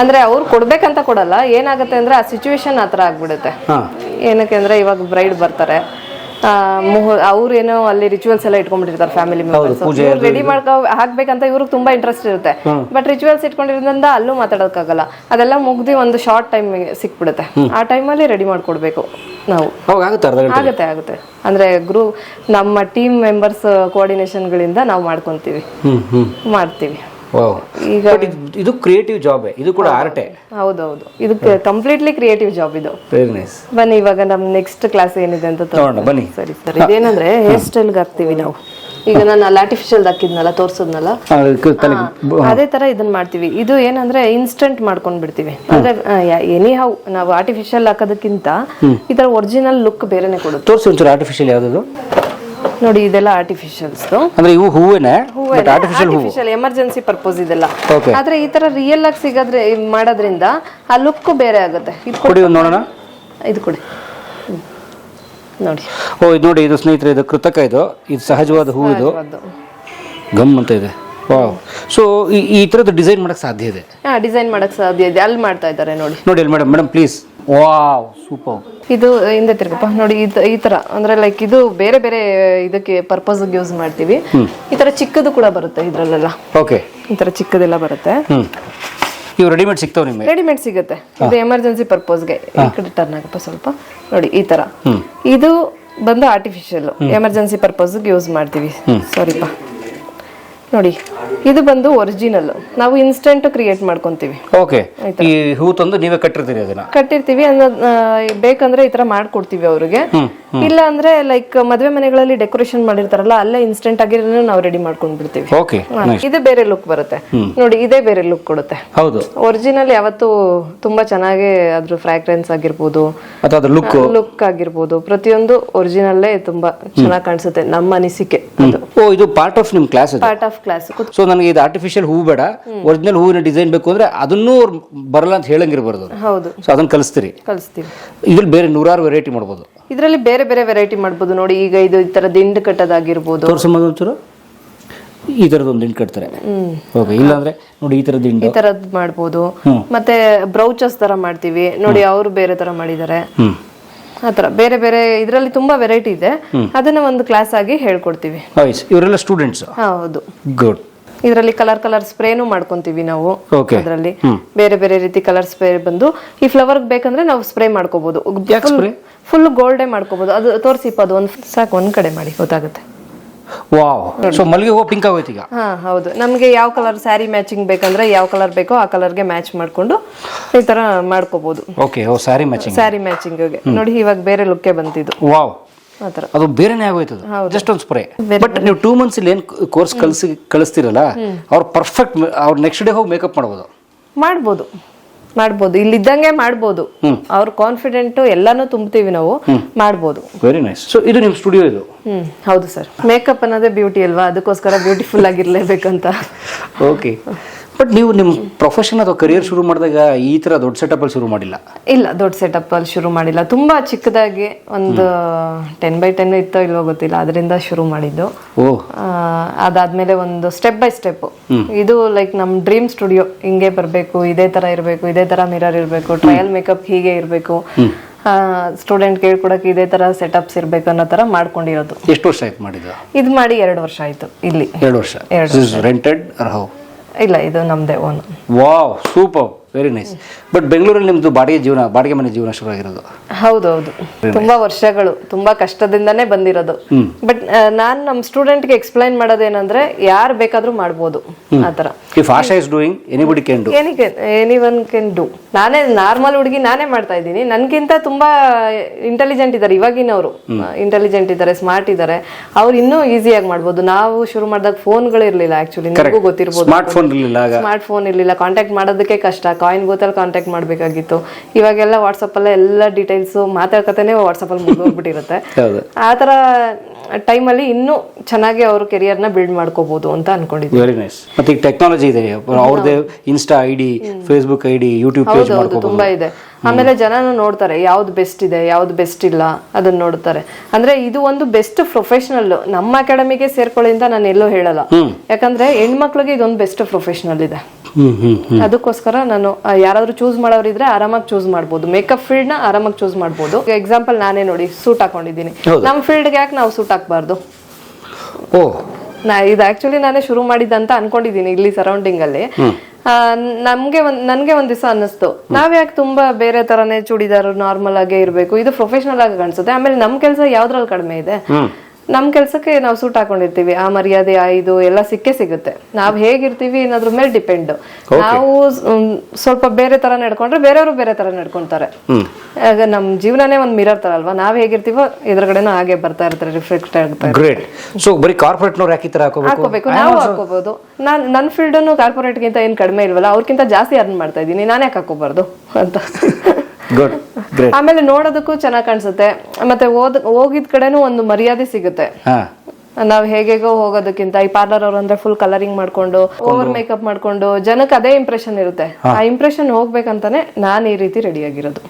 [SPEAKER 2] ಅಂದ್ರೆ ಅವ್ರು ಕೊಡ್ಬೇಕಂತ ಕೊಡಲ್ಲ ಏನಾಗುತ್ತೆ ಅಂದ್ರೆ ಆ ಸಿಚುವೇಶನ್ ಆತರ ಆಗ್ಬಿಡುತ್ತೆ. ಏನಕ್ಕೆ ಅಂದ್ರೆ ಇವಾಗ ಬ್ರೈಡ್ ಬರ್ತಾರೆ. ಅವ್ರೇನೋ ಅಲ್ಲಿ ರಿಚುವಲ್ಸ್ ಎಲ್ಲ ಇಟ್ಕೊಂಡ್ಬಿಟ್ಟಿರ್ತಾರೆ ಫ್ಯಾಮಿಲಿ ಮೆಂಬರ್ಸ್ ರೆಡಿ ಮಾಡ್ಕೊ ಹಾಕ್ಬೇಕಂತ ಇವ್ರಿಗೆ ತುಂಬಾ ಇಂಟ್ರೆಸ್ಟ್ ಇರುತ್ತೆ. ಬಟ್ ರಿಚುವಲ್ಸ್ ಇಟ್ಕೊಂಡಿರೋದ್ರಿಂದ ಅಲ್ಲೂ ಮಾತಾಡೋಕ್ಕಾಗಲ್ಲ. ಅದೆಲ್ಲ ಮುಗ್ದಿ ಒಂದು ಶಾರ್ಟ್ ಟೈಮ್ ಸಿಕ್ಬಿಡುತ್ತೆ. ಆ ಟೈಮಲ್ಲಿ ರೆಡಿ ಮಾಡ್ಕೊಡ್ಬೇಕು ನಾವು.
[SPEAKER 3] ಆಗುತ್ತೆ
[SPEAKER 2] ಆಗುತ್ತೆ ಅಂದ್ರೆ ಗ್ರೂಪ್ ನಮ್ಮ ಟೀಮ್ ಮೆಂಬರ್ಸ್ ಕೋಆರ್ಡಿನೇಷನ್ಗಳಿಂದ ನಾವು ಮಾಡ್ಕೊಂತೀವಿ. ಮಾಡ್ತೀವಿ. ಈಗ
[SPEAKER 3] ಇದು ಕ್ರಿಯೇಟಿವ್ ಜಾಬ್ ಇದು ಕೂಡ ಆರ್ಟೇ?
[SPEAKER 2] ಹೌದೌದು. ಇದು ಕಂಪ್ಲೀಟ್ಲಿ ಕ್ರಿಯೇಟಿವ್ ಜಾಬ್ ಇದು.
[SPEAKER 3] ವೆರಿ ನೈಸ್
[SPEAKER 2] ಬನ್ನಿ ಇವಾಗ ನಮ್ ನೆಕ್ಸ್ಟ್ ಕ್ಲಾಸ್ ಏನಿದೆ ಅಂತ ತೋರ್ಸೋಣ.
[SPEAKER 3] ಬನ್ನಿ.
[SPEAKER 2] ಸರಿ ಸರಿ. ಇದೇನಂದ್ರೆ ಹೇರ್ ಸ್ಟೈಲ್ ಹಾಕ್ತೀವಿ ನಾವು. ಈಗ ನಾನು ಅಲ್ಲಿ ಆರ್ಟಿಫಿಷಿಯಲ್ ಹಾಕಿದ್ನಲ್ಲ ತೋರ್ಸದ್ನಲ್ಲ? ಅದೇ ತರ ಇದನ್ನ ಮಾಡ್ತೀವಿ. ಇದು ಏನಂದ್ರೆ ಇನ್ಸ್ಟೆಂಟ್ ಮಾಡ್ಕೊಂಡ್ ಬಿಡ್ತೀವಿ. ಅಂದ್ರೆ ಎನಿ ಹೌ ನಾವು ಆರ್ಟಿಫಿಷಿಯಲ್ ಹಾಕೋದಕ್ಕಿಂತ ಈ ತರ ಒರಿಜಿನಲ್ ಲುಕ್ ಬೇರೆನೆ ಕೊಡುತ್ತೆ.
[SPEAKER 3] ತೋರಿಸಿ ಒಂಚೂರು ಆರ್ಟಿಫಿಷಿಯಲ್ ಯಾವ್ದು
[SPEAKER 2] ನೋಡಿ ಇದೆಲ್ಲ ಆರ್ಟಿಫಿಷಿಯಲ್ಸ್
[SPEAKER 3] ಅಂದ್ರೆ ಇವು ಹೂವೇನೆ? ಬಟ್ ಆರ್ಟಿಫಿಷಿಯಲ್ ಹೂವು.
[SPEAKER 2] ಆರ್ಟಿಫಿಷಿಯಲ್ ಎಮರ್ಜೆನ್ಸಿ ಪರ್ಪೋಸ್ ಇದೆಲ್ಲ. ಆದ್ರೆ ಈ ತರ ರಿಯಲ್ ಆಗಿ ಸಿಗದ್ರೆ ಮಾಡೋದ್ರಿಂದ ಆ ಲುಕ್ ಬೇರೆ ಆಗುತ್ತೆ. ಇದು
[SPEAKER 3] ಕೊಡಿ. ಒಂದು ನೋಡೋಣ.
[SPEAKER 2] ಇದು ಕೊಡಿ. ಹ್ಮ್. ನೋಡಿ.
[SPEAKER 3] ಓ ಇದು ನೋಡಿ ಇದು ಸ್ನೇಹಿತರೆ ಇದು ಕೃತಕ ಇದು. ಇದು ಸಹಜವಾದ ಹೂ ಇದು.
[SPEAKER 2] ಅದು
[SPEAKER 3] ಗಮ್ ಅಂತ ಇದೆ. ವಾವ್ ಸೊ ಈ ಈ ಥರದ್ದು ಡಿಸೈನ್ ಮಾಡಕ್ಕೆ ಸಾಧ್ಯ ಇದೆ?
[SPEAKER 2] ಹಾ ಡಿಸೈನ್ ಮಾಡಕ್ ಸಾಧ್ಯ ಇದೆ. ಅಲ್ಲಿ ಮಾಡ್ತಾ ಇದ್ದಾರೆ ನೋಡಿ.
[SPEAKER 3] ನೋಡಿ ಅಲ್ಲಿ madam madam please wow super.
[SPEAKER 2] ಇದು ಹಿಂದೆ ತಿರ್ಗಪ್ಪ ನೋಡಿ ಇದು ಈ ತರ ಅಂದ್ರೆ ಲೈಕ್ ಇದು ಬೇರೆ ಬೇರೆ ಇದಕ್ಕೆ ಪರ್ಪಸ್ ಯೂಸ್ ಮಾಡ್ತೀವಿ. ಈ ತರ ಚಿಕ್ಕದು ಕೂಡ ಬರುತ್ತೆ ಇದ್ರಲ್ಲೆಲ್ಲ.
[SPEAKER 3] ಓಕೆ.
[SPEAKER 2] ಈ ತರ ಚಿಕ್ಕದೆಲ್ಲ ಬರುತ್ತೆ.
[SPEAKER 3] ಇವು ರೆಡಿಮೇಡ್ ಸಿಗ್ತಾವೆ ನಿಮಗೆ?
[SPEAKER 2] ರೆಡಿಮೇಡ್ ಸಿಗುತ್ತೆ. ಇದು ಎಮರ್ಜೆನ್ಸಿ ಪರ್ಪಸ್ಗೆ ಈ ಕಡೆ ಟರ್ನ್ ಆಗಪ್ಪ ಸ್ವಲ್ಪ. ನೋಡಿ ಈ ತರ. ಇದು ಬಂದು ಆರ್ಟಿಫಿಷಿಯಲ್ ಎಮರ್ಜೆನ್ಸಿ ಪರ್ಪಸ್ಗೆ ಯೂಸ್ ಮಾಡ್ತೀವಿ. ಸಾರಿಪ್ಪ ನೋಡಿ ಇದು ಬಂದು ಒರಿಜಿನಲ್ ನಾವು ಇನ್ಸ್ಟೆಂಟ್ ಕ್ರಿಯೇಟ್ ಮಾಡ್ಕೊಂತೀವಿ.
[SPEAKER 3] ಓಕೆ ಈ ಹೂ ತಂದು ನೀವೇ ಕಟ್ಟಿರ್ತೀರಿ ಅದನ್ನ?
[SPEAKER 2] ಕಟ್ಟಿರ್ತೀವಿ ಅಂದ್ರೆ ಬೇಕಂದ್ರೆ ಈ ತರ ಮಾಡ್ಕೊಡ್ತೀವಿ ಅವ್ರಿಗೆ. ಇಲ್ಲ ಅಂದ್ರೆ ಲೈಕ್ ಮದುವೆ ಮನೆಗಳಲ್ಲಿ ಡೆಕೋರೇಷನ್ ಮಾಡಿರ್ತಾರಲ್ಲ ಅಲ್ಲೇ ಇನ್ಸ್ಟೆಂಟ್ ಆಗಿ ನಾವು ರೆಡಿ ಮಾಡ್ಕೊಂಡ್ ಬಿಡ್ತೀವಿ.
[SPEAKER 3] ಓಕೆ
[SPEAKER 2] ಇದು ಬೇರೆ ಲುಕ್ ಬರುತ್ತೆ. ನೋಡಿ ಇದೇ ಬೇರೆ ಲುಕ್ ಕೊಡುತ್ತೆ.
[SPEAKER 3] ಹೌದು.
[SPEAKER 2] ಒರಿಜಿನಲ್ ಯಾವತ್ತು ತುಂಬಾ ಚೆನ್ನಾಗಿ ಅದ್ರ ಫ್ರಾಗ್ರೆನ್ಸ್ ಆಗಿರ್ಬೋದು
[SPEAKER 3] ಲುಕ್
[SPEAKER 2] ಲುಕ್ ಆಗಿರ್ಬೋದು. ಪ್ರತಿಯೊಂದು ಒರಿಜಿನಲ್ಲೇ ತುಂಬಾ ಚೆನ್ನಾಗಿ ಕಾಣಿಸುತ್ತೆ ನಮ್ಮ ಅನಿಸಿಕೆ
[SPEAKER 3] ಓ ಇದು ಪಾರ್ಟ್ ಆಫ್ ನಿಮ್ಮ class
[SPEAKER 2] part of class
[SPEAKER 3] so ನನಗೆ ಇದು ಆರ್ಟಿಫಿಷಿಯಲ್ ಹೂ ಬೇಡ. ಒರಿಜಿನಲ್ ಹೂವಿನ ಡಿಸೈನ್ ಬೇಕು ಅಂದ್ರೆ ಅದನ್ನೂ ಅವ್ರು ಬರಲ್ಲ ಅಂತ ಹೇಳಂಗಿರ್ಬಾರ್ದು
[SPEAKER 2] ಹೌದು.
[SPEAKER 3] ಸೊ ಅದನ್ನ ಕಲಿಸ್ತೀರಿ.
[SPEAKER 2] ಕಲಿಸ್ತೀವಿ.
[SPEAKER 3] ಇದ್ರಲ್ಲಿ ಬೇರೆ ನೂರಾರು ವೆರೈಟಿ ಮಾಡ್ಬೋದು.
[SPEAKER 2] ಇದರಲ್ಲಿ ಬೇರೆ ಬೇರೆ ವೆರೈಟಿ ಮಾಡ್ಬೋದು ನೋಡಿ. ಈಗ ಇದು ಈ ತರ ದಿಂಡು ಕಟ್ಟೋದಾಗಿರ್ಬೋದು.
[SPEAKER 3] ತೋರ್ಸಮ್ಮ ಒಂಚೂರು ಈ ತರದ್ ಒಂದು ದಿಂಡು ಕಟ್ತಾರೆ. ಓಕೆ ಇಲ್ಲಾಂದ್ರೆ ನೋಡಿ ಈ ತರದ್ ದಿಂಡು
[SPEAKER 2] ಈ ತರದ್ ಮಾಡ್ಬೋದು. ಮತ್ತೆ ಬ್ರೌಚಸ್ ತರ ಮಾಡ್ತೀವಿ. ನೋಡಿ ಅವರು ಬೇರೆ ತರ ಮಾಡಿದ್ದಾರೆ. ಆತರ ಬೇರೆ ಬೇರೆ ಇದರಲ್ಲಿ ತುಂಬಾ ವೆರೈಟಿ ಇದೆ. ಅದನ್ನ ಒಂದು ಕ್ಲಾಸ್ ಆಗಿ ಹೇಳ್ಕೊಡ್ತೀವಿ.
[SPEAKER 3] ಇವರೆಲ್ಲ ಸ್ಟೂಡೆಂಟ್ಸ್
[SPEAKER 2] ಹೌದು.
[SPEAKER 3] ಗುಡ್
[SPEAKER 2] ಇದರಲ್ಲಿ ಕಲರ್ ಕಲರ್ ಸ್ಪ್ರೇನು ಮಾಡ್ಕೊಂತೀವಿ ನಾವು ಅದರಲ್ಲಿ. ಬೇರೆ ಬೇರೆ ರೀತಿ ಕಲರ್ ಸ್ಪ್ರೇ ಬಂದು ಈ ಫ್ಲವರ್ ಬೇಕಂದ್ರೆ ನಾವು ಸ್ಪ್ರೇ ಮಾಡ್ಕೋಬಹುದು ಫುಲ್ ಗೋಲ್ಡೇ ಮಾಡ್ಕೋಬಹುದು ಅದು ತೋರಿಸಿ ಅದು ಒಂದು ಸಾಕು ಒಂದ್ ಕಡೆ ಮಾಡಿ ಗೊತ್ತಾಗುತ್ತೆ.
[SPEAKER 3] ವಾವ್. ಸೊ ಮಲ್ಲಿಗೆ ಹೂವು ಪಿಂಕ್ ಆಗೋಯ್ತು ಈಗ.
[SPEAKER 2] ಹಾ ಹೌದು. ನಮಗೆ ಯಾವ ಕಲರ್ ಸ್ಯಾರಿ ಮ್ಯಾಚಿಂಗ್ ಬೇಕಂದ್ರೆ ಯಾವ ಕಲರ್ ಬೇಕೋ ಆ ಕಲರ್ಗೆ ಮ್ಯಾಚ್ ಮಾಡ್ಕೊಂಡು ಈ ತರ ಮಾಡ್ಕೋಬಹುದು
[SPEAKER 3] ಓಕೆ ಓ ಸ್ಯಾರಿ ಮ್ಯಾಚಿಂಗ್
[SPEAKER 2] ಸ್ಯಾರಿ ಮ್ಯಾಚಿಂಗ್ಗೆ ನೋಡಿ ಇವಾಗ ಬೇರೆ ಲುಕ್ಕೇ ಬಂತಿದ್ದು
[SPEAKER 3] ವಾವ್.
[SPEAKER 2] ಆ ಥರ
[SPEAKER 3] ಅದು ಬೇರೆನೇ ಆಗೋಯ್ತದ ಜಸ್ಟ್ ಒಂದು ಸ್ಪ್ರೇ ಬಟ್ ನೀವು ಟೂ ಮಂತ್ಸ್ ಇಲ್ಲಿ ಏನು ಕೋರ್ಸ್ ಕಲಿಸಿ ಕಳಿಸ್ತಿರಲ್ಲ ಅವ್ರು ಪರ್ಫೆಕ್ಟ್ ಅವ್ರು ನೆಕ್ಸ್ಟ್ ಡೇ ಹೋಗಿ ಮೇಕಪ್ ಮಾಡ್ಬೋದು.
[SPEAKER 2] ಮಾಡ್ಬೋದು. ಮಾಡ್ಬೋದು. ಇಲ್ಲಿದ್ದಂಗೆ ಮಾಡ್ಬೋದು. ಅವ್ರ ಕಾನ್ಫಿಡೆಂಟ್ ಎಲ್ಲಾನು ತುಂಬ್ತೀವಿ ನಾವು. ಮಾಡ್ಬೋದು.
[SPEAKER 3] ವೆರಿ ನೈಸ್ ಸೊ ಇದು ನಿಮ್ಮ ಸ್ಟುಡಿಯೋ ಇದು?
[SPEAKER 2] ಹ್ಮ್. ಹೌದು ಸರ್. ಮೇಕಪ್ ಅನ್ನೋದೇ ಬ್ಯೂಟಿ ಅಲ್ವಾ? ಅದಕ್ಕೋಸ್ಕರ ಬ್ಯೂಟಿಫುಲ್ ಆಗಿರ್ಲೇಬೇಕಂತ.
[SPEAKER 3] ಓಕೆ ಬಟ್ ನೀವು ನಿಮ್ಮ ಪ್ರೊಫೆಷನ್ ಅಥವಾ ಕರಿಯರ್ ಶುರು ಮಾಡಿದಾಗ ಈ ತರ ದೊಡ್ಡ ಸೆಟಪಲ್ಲಿ ಶುರು ಮಾಡಿಲ್ಲ?
[SPEAKER 2] ಇಲ್ಲ ದೊಡ್ಡ ಸೆಟಪ್ ಅಲ್ಲಿ ಶುರು ಮಾಡಿಲ್ಲ. ತುಂಬಾ ಚಿಕ್ಕದಾಗಿ ಒಂದು ಟೆನ್ ಬೈ ಟೆನ್ ಇತ್ತೋ ಇಲ್ವೋ ಗೊತ್ತಿಲ್ಲ. ಅದರಿಂದ ಶುರು ಮಾಡಿದ್ದು. ಅದಾದ್ಮೇಲೆ ಒಂದು ಸ್ಟೆಪ್ ಬೈ ಸ್ಟೆಪ್ ಇದು ಲೈಕ್ ನಮ್ ಡ್ರೀಮ್ ಸ್ಟುಡಿಯೋ ಹಿಂಗೆ ಬರಬೇಕು ಇದೇ ತರ ಇರಬೇಕು ಇದೇ ತರ ಮಿರರ್ ಇರಬೇಕು ಟ್ರಯಲ್ ಮೇಕಪ್ ಹೀಗೆ ಇರಬೇಕು. ಸ್ಟೂಡೆಂಟ್ ಕೇಳ್ಕೊಡಕ್ಕೆ ಇದೇ ತರ ಸೆಟಪ್ಸ್ ಇರ್ಬೇಕು ಅನ್ನೋ ತರ ಮಾಡ್ಕೊಂಡಿರೋದು.
[SPEAKER 3] ಎಷ್ಟು ವರ್ಷ ಆಯ್ತು ಮಾಡಿದ್ರು
[SPEAKER 2] ಇದು ಮಾಡಿ ಎರಡು ವರ್ಷ ಆಯ್ತು ಇಲ್ಲಿ.
[SPEAKER 3] ಎರಡು ವರ್ಷ. ರೆಂಟೆಡ್
[SPEAKER 2] ಇಲ್ಲ ಇದು ನಮ್ದೇ own
[SPEAKER 3] wow super very nice but ಬೆಂಗಳೂರಲ್ಲಿ ನಿಮ್ಮದು ಬಾಡಿಗೆ ಜೀವನ ಬಾಡಿಗೆ ಮನೆ ಜೀವನ ಶುರು ಆಗಿರೋದು.
[SPEAKER 2] ಹೌದೌದು. ತುಂಬಾ ವರ್ಷಗಳು ತುಂಬಾ ಕಷ್ಟದಿಂದನೇ ಬಂದಿರೋದು. ಬಟ್ ನಾನ್ ನಮ್ ಸ್ಟೂಡೆಂಟ್ಗೆ ಎಕ್ಸ್ಪ್ಲೈನ್ ಮಾಡೋದೇನಂದ್ರೆ ಯಾರು ಬೇಕಾದ್ರೂ ಮಾಡ್ಬೋದು ಆತರ
[SPEAKER 3] if Asha is doing anybody can do
[SPEAKER 2] any any one can do ನಾನೇ ನಾರ್ಮಲ್ ಹುಡುಗಿ ನಾನೇ ಮಾಡ್ತಾ ಇದ್ದೀನಿ. ನನ್ಗಿಂತ ತುಂಬಾ ಇಂಟೆಲಿಜೆಂಟ್ ಇದ್ದಾರೆ ಇವಾಗಿನವರು. ಇಂಟೆಲಿಜೆಂಟ್ ಇದ್ದಾರೆ ಸ್ಮಾರ್ಟ್ ಇದ್ದಾರೆ. ಅವ್ರು ಇನ್ನೂ ಈಸಿಯಾಗಿ ಮಾಡ್ಬೋದು. ನಾವು ಶುರು ಮಾಡಿದಾಗ ಫೋನ್ಗಳು ಇರ್ಲಿಲ್ಲ ಆಕ್ಚುಲಿ ನಿಮಗೂ ಗೊತ್ತಿರಬಹುದು
[SPEAKER 3] ಸ್ಮಾರ್ಟ್ ಫೋನ್ ಇರಲಿಲ್ಲ
[SPEAKER 2] ಸ್ಮಾರ್ಟ್ ಫೋನ್ ಇರ್ಲಿಲ್ಲ. ಕಾಂಟ್ಯಾಕ್ಟ್ ಮಾಡೋದಕ್ಕೆ ಕಷ್ಟ. ಕಾಯಿನ್ ಬೂತಲ್ಲಿ ಕಾಂಟ್ಯಾಕ್ಟ್ ಮಾಡಬೇಕಾಗಿತ್ತು. ಇವಾಗೆಲ್ಲ ವಾಟ್ಸಪ್ಪಲ್ಲೇ ಎಲ್ಲ ಡೀಟೇಲ್ಸು ಮಾತಾಡ್ಕೊತಾನೆ ವಾಟ್ಸಪ್ಪಲ್ಲಿ ಮುಗಿದೋಗ್ಬಿಟ್ಟಿರುತ್ತೆ. ಆ ಥರ ಟೈಮಲ್ಲಿ ಇನ್ನೂ ಚೆನ್ನಾಗಿ ಅವ್ರ ಕೆರಿಯರ್ನ ಬಿಲ್ಡ್ ಮಾಡ್ಕೋಬೋದು ಅಂತ ಅನ್ಕೊಂಡಿದ್ವಿ
[SPEAKER 3] ವೆರಿ ನೈಸ್ ಮತ್ತೆ ಈಗ ಟೆಕ್ನಾಲಜಿ ಇದೆ. ಅವ್ರದ್ದೇ Insta I D Facebook I D YouTube page ಮಾಡ್ಕೋಬಹುದು
[SPEAKER 2] ತುಂಬಾ ಇದೆ. ಆಮೇಲೆ ಜನನು ನೋಡ್ತಾರೆ ಯಾವ್ದು ಬೆಸ್ಟ್ ಇದೆ ಯಾವ್ದು ಬೆಸ್ಟ್ ಇಲ್ಲ ಅದನ್ನ ನೋಡ್ತಾರೆ. ಅಂದ್ರೆ ಇದು ಒಂದು ಬೆಸ್ಟ್ ಪ್ರೊಫೆಷನಲ್ ನಮ್ಮ ಅಕಾಡೆಮಿಗೆ ಸೇರ್ಕೊಳ್ಳಿ ಅಂತ ನಾನು ಎಲ್ಲೂ ಹೇಳಲ್ಲ. ಯಾಕಂದ್ರೆ ಹೆಣ್ಮಕ್ಳಿಗೆ ಇದೊಂದು ಬೆಸ್ಟ್ ಪ್ರೊಫೆಷನಲ್ ಇದೆ. ಅದಕ್ಕೋಸ್ಕರ ನಾನು ಯಾರಾದ್ರೂ ಚೂಸ್ ಮಾಡೋರಿದ್ರೆ ಆರಾಮಾಗಿ ಚೂಸ್ ಮಾಡ್ಬೋದು. ಮೇಕಪ್ ಫೀಲ್ಡ್ನ ಆರಾಮಾಗಿ ಚೂಸ್ ಮಾಡ್ಬೋದು. ಎಕ್ಸಾಂಪಲ್ ನಾನೇ ನೋಡಿ ಸೂಟ್ ಹಾಕೊಂಡಿದ್ದೀನಿ. ನಮ್ಮ ಫೀಲ್ಡ್ಗೆ ಯಾಕೆ ನಾವು ಸೂಟ್ ಹಾಕ್ಬಾರ್ದು
[SPEAKER 3] ಓ.
[SPEAKER 2] ನಾ ಇದು ಆಕ್ಚುಲಿ ನಾನೇ ಶುರು ಮಾಡಿದ್ದಂತ ಅನ್ಕೊಂಡಿದ್ದೀನಿ ಇಲ್ಲಿ ಸರೌಂಡಿಂಗ್ ಅಲ್ಲಿ. ನಮ್ಗೆ ಒಂದ್ ನನ್ಗೆ ಒಂದ್ ದಿವಸ ಅನ್ನಿಸ್ತು. ನಾವ್ ಯಾಕೆ ತುಂಬಾ ಬೇರೆ ತರನೇ ಚೂಡಿದಾರ್ ನಾರ್ಮಲ್ ಆಗೇ ಇರಬೇಕು. ಇದು ಪ್ರೊಫೆಷನಲ್ ಆಗಿ ಕಾಣಿಸುತ್ತೆ. ಆಮೇಲೆ ನಮ್ ಕೆಲಸ ಯಾವ್ದ್ರಲ್ಲಿ ಕಡಿಮೆ ಇದೆ? ನಮ್ ಕೆಲಸಕ್ಕೆ ನಾವು ಸೂಟ್ ಹಾಕೊಂಡಿರ್ತೀವಿ. ಆ ಮರ್ಯಾದೆ ಆ ಇದು ಎಲ್ಲ ಸಿಕ್ಕೇ ಸಿಗುತ್ತೆ. ನಾವ್ ಹೇಗಿರ್ತೀವಿ ಅನ್ನೋದ್ರ ಮೇಲೆ ಡಿಪೆಂಡ್ ನಾವು ಸ್ವಲ್ಪ ಬೇರೆ ತರ ನಡ್ಕೊಂಡ್ರೆ ಬೇರೆಯವರು ಬೇರೆ ತರ ನಡ್ಕೊಂತಾರೆ. ಆಗ ನಮ್ ಜೀವನನೇ ಒಂದು ಮಿರರ್ ತರ ಅಲ್ವಾ? ನಾವ್ ಹೇಗಿರ್ತೀವೋ ಎದುರುಗಡೆನೂ ಹಾಗೆ ಬರ್ತಾ ಇರ್ತಾರೆ ರಿಫ್ಲೆಕ್ಟ್ ಆಗ್ತಾ
[SPEAKER 3] ಗ್ರೇಟ್ ಸೊ ಬರೀ ಕಾರ್ಪೊರೇಟ್ನವ್ರು ಯಾಕೆ ಥರ ಹಾಕೋಬೇಕು?
[SPEAKER 2] ಹಾಕೋಬೇಕು ನಾವು ಹಾಕೋಬಹುದು ನಾನ್ ನನ್ನ ಫೀಲ್ಡ್ ಕಾರ್ಪೊರೇಟ್ ಗಿಂತ ಏನ್ ಕಡಿಮೆ ಇಲ್ವಲ್ಲ ಅವ್ರಕ್ಕಿಂತ ಜಾಸ್ತಿ ಅರ್ನ್ ಮಾಡ್ತಾ ಇದ್ದೀನಿ ನಾನು ಯಾಕೆ ಹಾಕೋಬಾರ್ದು? ಅಂತ.
[SPEAKER 3] ಗುಡ್ ಗ್ರೇಟ್
[SPEAKER 2] ಆಮೇಲೆ ನೋಡೋದಕ್ಕೂ ಚೆನ್ನಾಗಿ ಕಾಣಿಸುತ್ತೆ. ಮತ್ತೆ ಹೋಗಿದ ಹೋಗಿದ್ ಕಡೆನೂ ಒಂದು ಮರ್ಯಾದೆ ಸಿಗುತ್ತೆ.
[SPEAKER 3] ಹಾ.
[SPEAKER 2] ನಾವ್ ಹೇಗೇಗೋ ಹೋಗೋದಕ್ಕಿಂತ ಈ ಪಾರ್ಲರ್ ಅವ್ರು ಅಂದ್ರೆ ಫುಲ್ ಕಲರಿಂಗ್ ಮಾಡ್ಕೊಂಡು ಓವರ್ ಮೇಕಪ್ ಮಾಡ್ಕೊಂಡು ಜನಕ್ಕೆ ಅದೇ ಇಂಪ್ರೆಷನ್ ಇರುತ್ತೆ. ಆ ಇಂಪ್ರೆಷನ್ ಹೋಗ್ಬೇಕಂತಾನೆ ನಾನ್ ಈ ರೀತಿ ರೆಡಿ ಆಗಿರೋದು.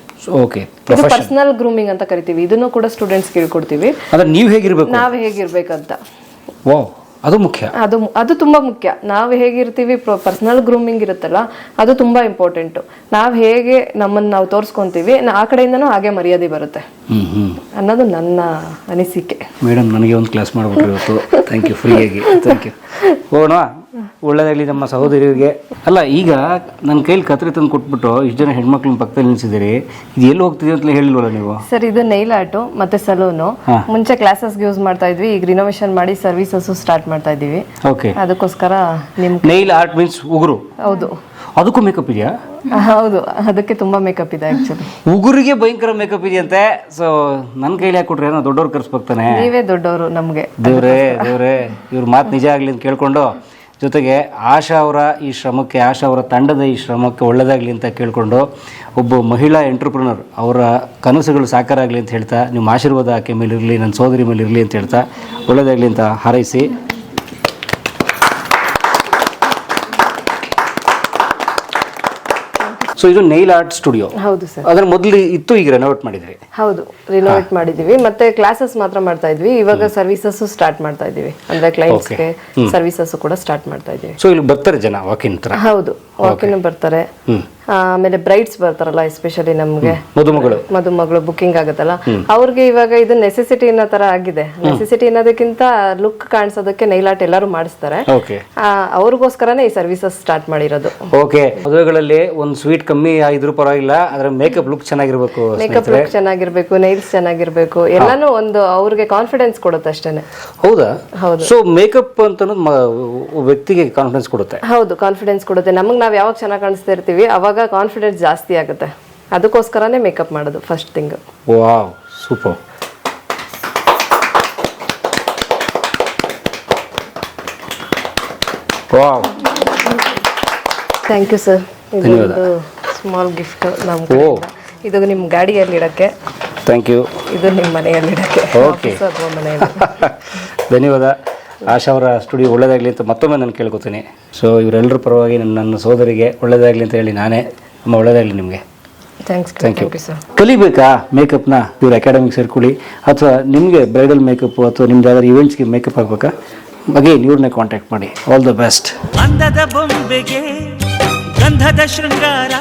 [SPEAKER 3] ಓಕೆ
[SPEAKER 2] ಇದು ಪರ್ಸನಲ್ ಗ್ರೂಮಿಂಗ್ ಅಂತ ಕರಿತೀವಿ. ಇದನ್ನು ಕೂಡ ಸ್ಟೂಡೆಂಟ್ಸ್ ಕೇಳ್ಕೊಡ್ತೀವಿ
[SPEAKER 3] ಅಂದ್ರೆ ನೀವು ಹೇಗಿರ್ಬೇಕು?
[SPEAKER 2] ನಾವ್ ಹೇಗಿರ್ಬೇಕಂತ.
[SPEAKER 3] ಅದು ಮುಖ್ಯ.
[SPEAKER 2] ಅದು ಅದು ತುಂಬಾ ಮುಖ್ಯ. ನಾವು ಹೇಗಿರ್ತೀವಿ ಪರ್ಸನಲ್ ಗ್ರೂಮಿಂಗ್ ಇರುತ್ತಲ್ಲ ಅದು ತುಂಬಾ ಇಂಪಾರ್ಟೆಂಟ್ ನಾವು ಹೇಗೆ ನಮ್ಮನ್ನ ನಾವು ತೋರಿಸ್ಕೊಂತೀವಿ ಆ ಕಡೆಯಿಂದನೂ ಹಾಗೆ ಮರ್ಯಾದೆ ಬರುತ್ತೆ. ಅನ್ನೋದು ನನ್ನ ಅನಿಸಿಕೆ.
[SPEAKER 3] ಮೇಡಮ್ ನನಗೆ ಒಂದು ಕ್ಲಾಸ್ ಮಾಡ್ಬಿಟ್ರಿ ಇವತ್ತು. ಥ್ಯಾಂಕ್ ಯು ಫ್ರೀಯಾಗಿ ಥ್ಯಾಂಕ್ ಯು ಹೋಗೋಣ? ಒಳ್ಳೇದಾಗಲಿ ನಮ್ಮ ಸಹೋದರಿಗೆ ಅಲ್ಲ ಈಗ ನನ್ನ ಕೈಲಿ ಕತ್ರಿ ತಂದು ಕೊಟ್ಬಿಟ್ಟು ಇಷ್ಟು ಜನ ಹೆಣ್ಮಕ್ಳನ್ನ ಪಕ್ಕದಲ್ಲಿ ನಿಲ್ಸಿದ್ದೀರಿ. ಇದು ಎಲ್ಲಿ ಹೋಗ್ತಿದೆ ಅಂತ ಹೇಳಿಲ್ವಲ್ಲ ನೀವು?
[SPEAKER 2] ಸರ್ ಇದು ನೈಲ್ ಆರ್ಟು ಮತ್ತೆ ಸಲೂನು ಮುಂಚೆ ಕ್ಲಾಸಸ್ಗೆ ಯೂಸ್ ಮಾಡ್ತಾ ಇದ್ವಿ ಈಗ ರಿನೋವೇಶನ್ ಮಾಡಿ ಸರ್ವಿಸಸ್ ಸ್ಟಾರ್ಟ್ ಮಾಡ್ತಾ ಇದೀವಿ
[SPEAKER 3] ಓಕೆ
[SPEAKER 2] ಅದಕ್ಕೋಸ್ಕರ ನಿಮ್
[SPEAKER 3] ನೈಲ್ ಆರ್ಟ್ ಮೀನ್ಸ್ ಉಗುರು.
[SPEAKER 2] ಹೌದು.
[SPEAKER 3] ಅದಕ್ಕೂ ಮೇಕಪ್ ಇದೆಯಾ?
[SPEAKER 2] ಹೌದು. ಅದಕ್ಕೆ ತುಂಬಾ ಮೇಕಪ್ ಇದೆ ಆಕ್ಚುಲಿ
[SPEAKER 3] ಉಗುರಿಗೆ ಭಯಂಕರ ಮೇಕಪ್ ಇದೆಯಂತೆ ಸೊ ನನ್ನ ಕೈಲಿ ಹಾಕೊಟ್ರೆ ಕೊಟ್ರೆ ಏನೋ ದೊಡ್ಡವ್ರು ಕರ್ಸ್ಬೇಕ್ತಾನೆ
[SPEAKER 2] ನೀವೇ ದೊಡ್ಡವರು ನಮ್ಗೆ.
[SPEAKER 3] ದೇವ್ರೇ ದೇವ್ರೇ ಇವ್ರ ಮಾತು ನಿಜ ಆಗ್ಲಿ ಅಂತ ಕೇಳ್ಕೊಂಡು ಜೊತೆಗೆ ಆಶಾ ಅವರ ಈ ಶ್ರಮಕ್ಕೆ, ಆಶಾ ಅವರ ತಂಡದ ಈ ಶ್ರಮಕ್ಕೆ ಒಳ್ಳೆಯದಾಗಲಿ ಅಂತ ಕೇಳಿಕೊಂಡು ಒಬ್ಬ ಮಹಿಳಾ ಎಂಟ್ರಪ್ರನರ್ ಅವರ ಕನಸುಗಳು ಸಾಕಾರ ಆಗಲಿ ಅಂತ ಹೇಳ್ತಾ, ನಿಮ್ಮ ಆಶೀರ್ವಾದ ಆಕೆ ಮೇಲಿರಲಿ, ನನ್ನ ಸೋದರಿ ಮೇಲೆ ಇರಲಿ ಅಂತ ಹೇಳ್ತಾ ಒಳ್ಳೆಯದಾಗಲಿ ಅಂತ ಹಾರೈಸಿ ಸೊ ಇದು ನೈಲ್ ಆರ್ಟ್ ಸ್ಟುಡಿಯೋ
[SPEAKER 2] ಹೌದು ಸರ್
[SPEAKER 3] ಅದ್ರ ಮೊದಲು ಇತ್ತು ಈಗ ರೆನೋವೇಟ್ ಮಾಡಿದ್ರಿ.
[SPEAKER 2] ಹೌದು ರಿನೋವೇಟ್ ಮಾಡಿದೀವಿ ಮತ್ತೆ ಕ್ಲಾಸಸ್ ಮಾತ್ರ ಮಾಡ್ತಾ ಇದ್ವಿ. ಇವಾಗ ಸರ್ವಿಸಸ್ ಸ್ಟಾರ್ಟ್ ಮಾಡ್ತಾ ಇದೀವಿ ಅಂದ್ರೆ ಕ್ಲೈಂಟ್ಸ್ಗೆ ಸರ್ವಿಸಸ್ ಕೂಡ ಸ್ಟಾರ್ಟ್ ಮಾಡ್ತಾ ಇದೀವಿ
[SPEAKER 3] ಸೊ ಇಲ್ಲಿ ಬರ್ತಾರೆ ಜನ ವಾಕಿನ್ ತರ
[SPEAKER 2] ಹೌದು. ವಾಕಿನ್ ಬರ್ತಾರೆ. ಆಮೇಲೆ ಬ್ರೈಡ್ಸ್ ಬರ್ತಾರಲ್ಲ ಎಸ್ಪೆಷಲಿ ನಮ್ಗೆ.
[SPEAKER 3] ಮದುಮಗಳು.
[SPEAKER 2] ಮದುಮಗಳು ಬುಕಿಂಗ್ ಆಗುತ್ತಲ್ಲ. ಅವ್ರಿಗೆ ಇವಾಗ ಇದು ನೆಸೆಸಿಟಿ ಅನ್ನೋ ತರ ಆಗಿದೆ. ನೆಸೆಸಿಟಿ ಅನ್ನೋದಕ್ಕಿಂತ ಲುಕ್ ಕಾಣಿಸೋದಕ್ಕೆ ನೈಲಾಟ್ ಎಲ್ಲರೂ ಮಾಡಿಸ್ತಾರೆ. ಅವ್ರಿಗೋಸ್ಕರನೇ ಈ ಸರ್ವಿಸಸ್ ಸ್ಟಾರ್ಟ್ ಮಾಡಿರೋದು.
[SPEAKER 3] ಓಕೆ ಮದುವೆಗಳಲ್ಲಿ ಒಂದು ಸ್ವೀಟ್ ಕಮ್ಮಿ ಇದ್ರೂ ಪರವಾಗಿಲ್ಲ ಅದ್ರ ಮೇಕಪ್ ಲುಕ್ ಚೆನ್ನಾಗಿರ್ಬೇಕು
[SPEAKER 2] ಮೇಕಪ್ ಲುಕ್ ಚೆನ್ನಾಗಿರ್ಬೇಕು ನೈಲ್ಸ್ ಚೆನ್ನಾಗಿರ್ಬೇಕು ಎಲ್ಲಾನು ಒಂದು ಅವ್ರಿಗೆ ಕಾನ್ಫಿಡೆನ್ಸ್ ಕೊಡುತ್ತೆ ಅಷ್ಟೇನೆ.
[SPEAKER 3] ಹೌದಾ?
[SPEAKER 2] ಹೌದು.
[SPEAKER 3] ಸೊ ಮೇಕಪ್ ಅಂತ ವ್ಯಕ್ತಿಗೆ ಕಾನ್ಫಿಡೆನ್ಸ್ ಕೊಡುತ್ತೆ.
[SPEAKER 2] ಹೌದು ಕಾನ್ಫಿಡೆನ್ಸ್ ಕೊಡುತ್ತೆ. ನಮಗೆ ನಾವು ಯಾವಾಗ ಚೆನ್ನಾಗಿ ಕಾಣಿಸ್ತಾ ಇರ್ತೀವಿ ಅವಾಗ ಕಾನ್ಫಿಡೆನ್ಸ್ ಜಾಸ್ತಿ ಆಗುತ್ತೆ. ಅದಕ್ಕೋಸ್ಕರನೇ ಮೇಕಪ್ ಮಾಡೋದು first thing
[SPEAKER 3] wow super wow
[SPEAKER 2] thank you sir ಇದು ಒಂದು ಸ್ಮಾಲ್ ಗಿಫ್ಟ್ ನಮ್ಮ. ಇದು ನಿಮ್ಮ ಗಾಡಿಯಲ್ಲಿ ಇಡಕ್ಕೆ.
[SPEAKER 3] ಥ್ಯಾಂಕ್ ಯು
[SPEAKER 2] ಇದು ನಿಮ್ಮ ಮನೆಯಲ್ಲಿ ಇಡಕ್ಕೆ.
[SPEAKER 3] Okay.
[SPEAKER 2] ಸರ್ ಅಥವಾ ಮನೆಯಲ್ಲಿ. [laughs]
[SPEAKER 3] ಧನ್ಯವಾದ. ಆಶಾ ಅವರ ಸ್ಟುಡಿಯೋ ಒಳ್ಳೇದಾಗಲಿ ಅಂತ ಮತ್ತೊಮ್ಮೆ ನಾನು ಕೇಳ್ಕೊತೀನಿ. ಸೊ ಇವರೆಲ್ಲರ ಪರವಾಗಿ ನನ್ನ ನನ್ನ ಸೋದರಿಗೆ ಒಳ್ಳೇದಾಗಲಿ ಅಂತ ಹೇಳಿ ನಾನೇ ನಮ್ಮ ಒಳ್ಳೇದಾಗಲಿ ನಿಮಗೆ.
[SPEAKER 2] Thanks
[SPEAKER 3] thank you
[SPEAKER 2] thank you sir
[SPEAKER 3] ಕಲಿಬೇಕಾ ಮೇಕಪ್ನ? ಇವ್ರ ಅಕಾಡೆಮಿಗೆ ಸೇರ್ಕೊಳ್ಳಿ. ಅಥವಾ ನಿಮಗೆ ಬ್ರೈಡಲ್ ಮೇಕಪ್ ಅಥವಾ ನಿಮ್ದು ಯಾವ್ದಾದ್ರು ಇವೆಂಟ್ಸ್ಗೆ ಮೇಕಪ್ ಆಗಬೇಕಾ? ಅಗೇನ್ ಇವ್ರನ್ನೇ ಕಾಂಟ್ಯಾಕ್ಟ್ ಮಾಡಿ. ಆಲ್ ದ ಬೆಸ್ಟ್
[SPEAKER 1] ಅಂದದ ಬೊಂಬೆಗೆ ಗಂಧದ ಶೃಂಗಾರ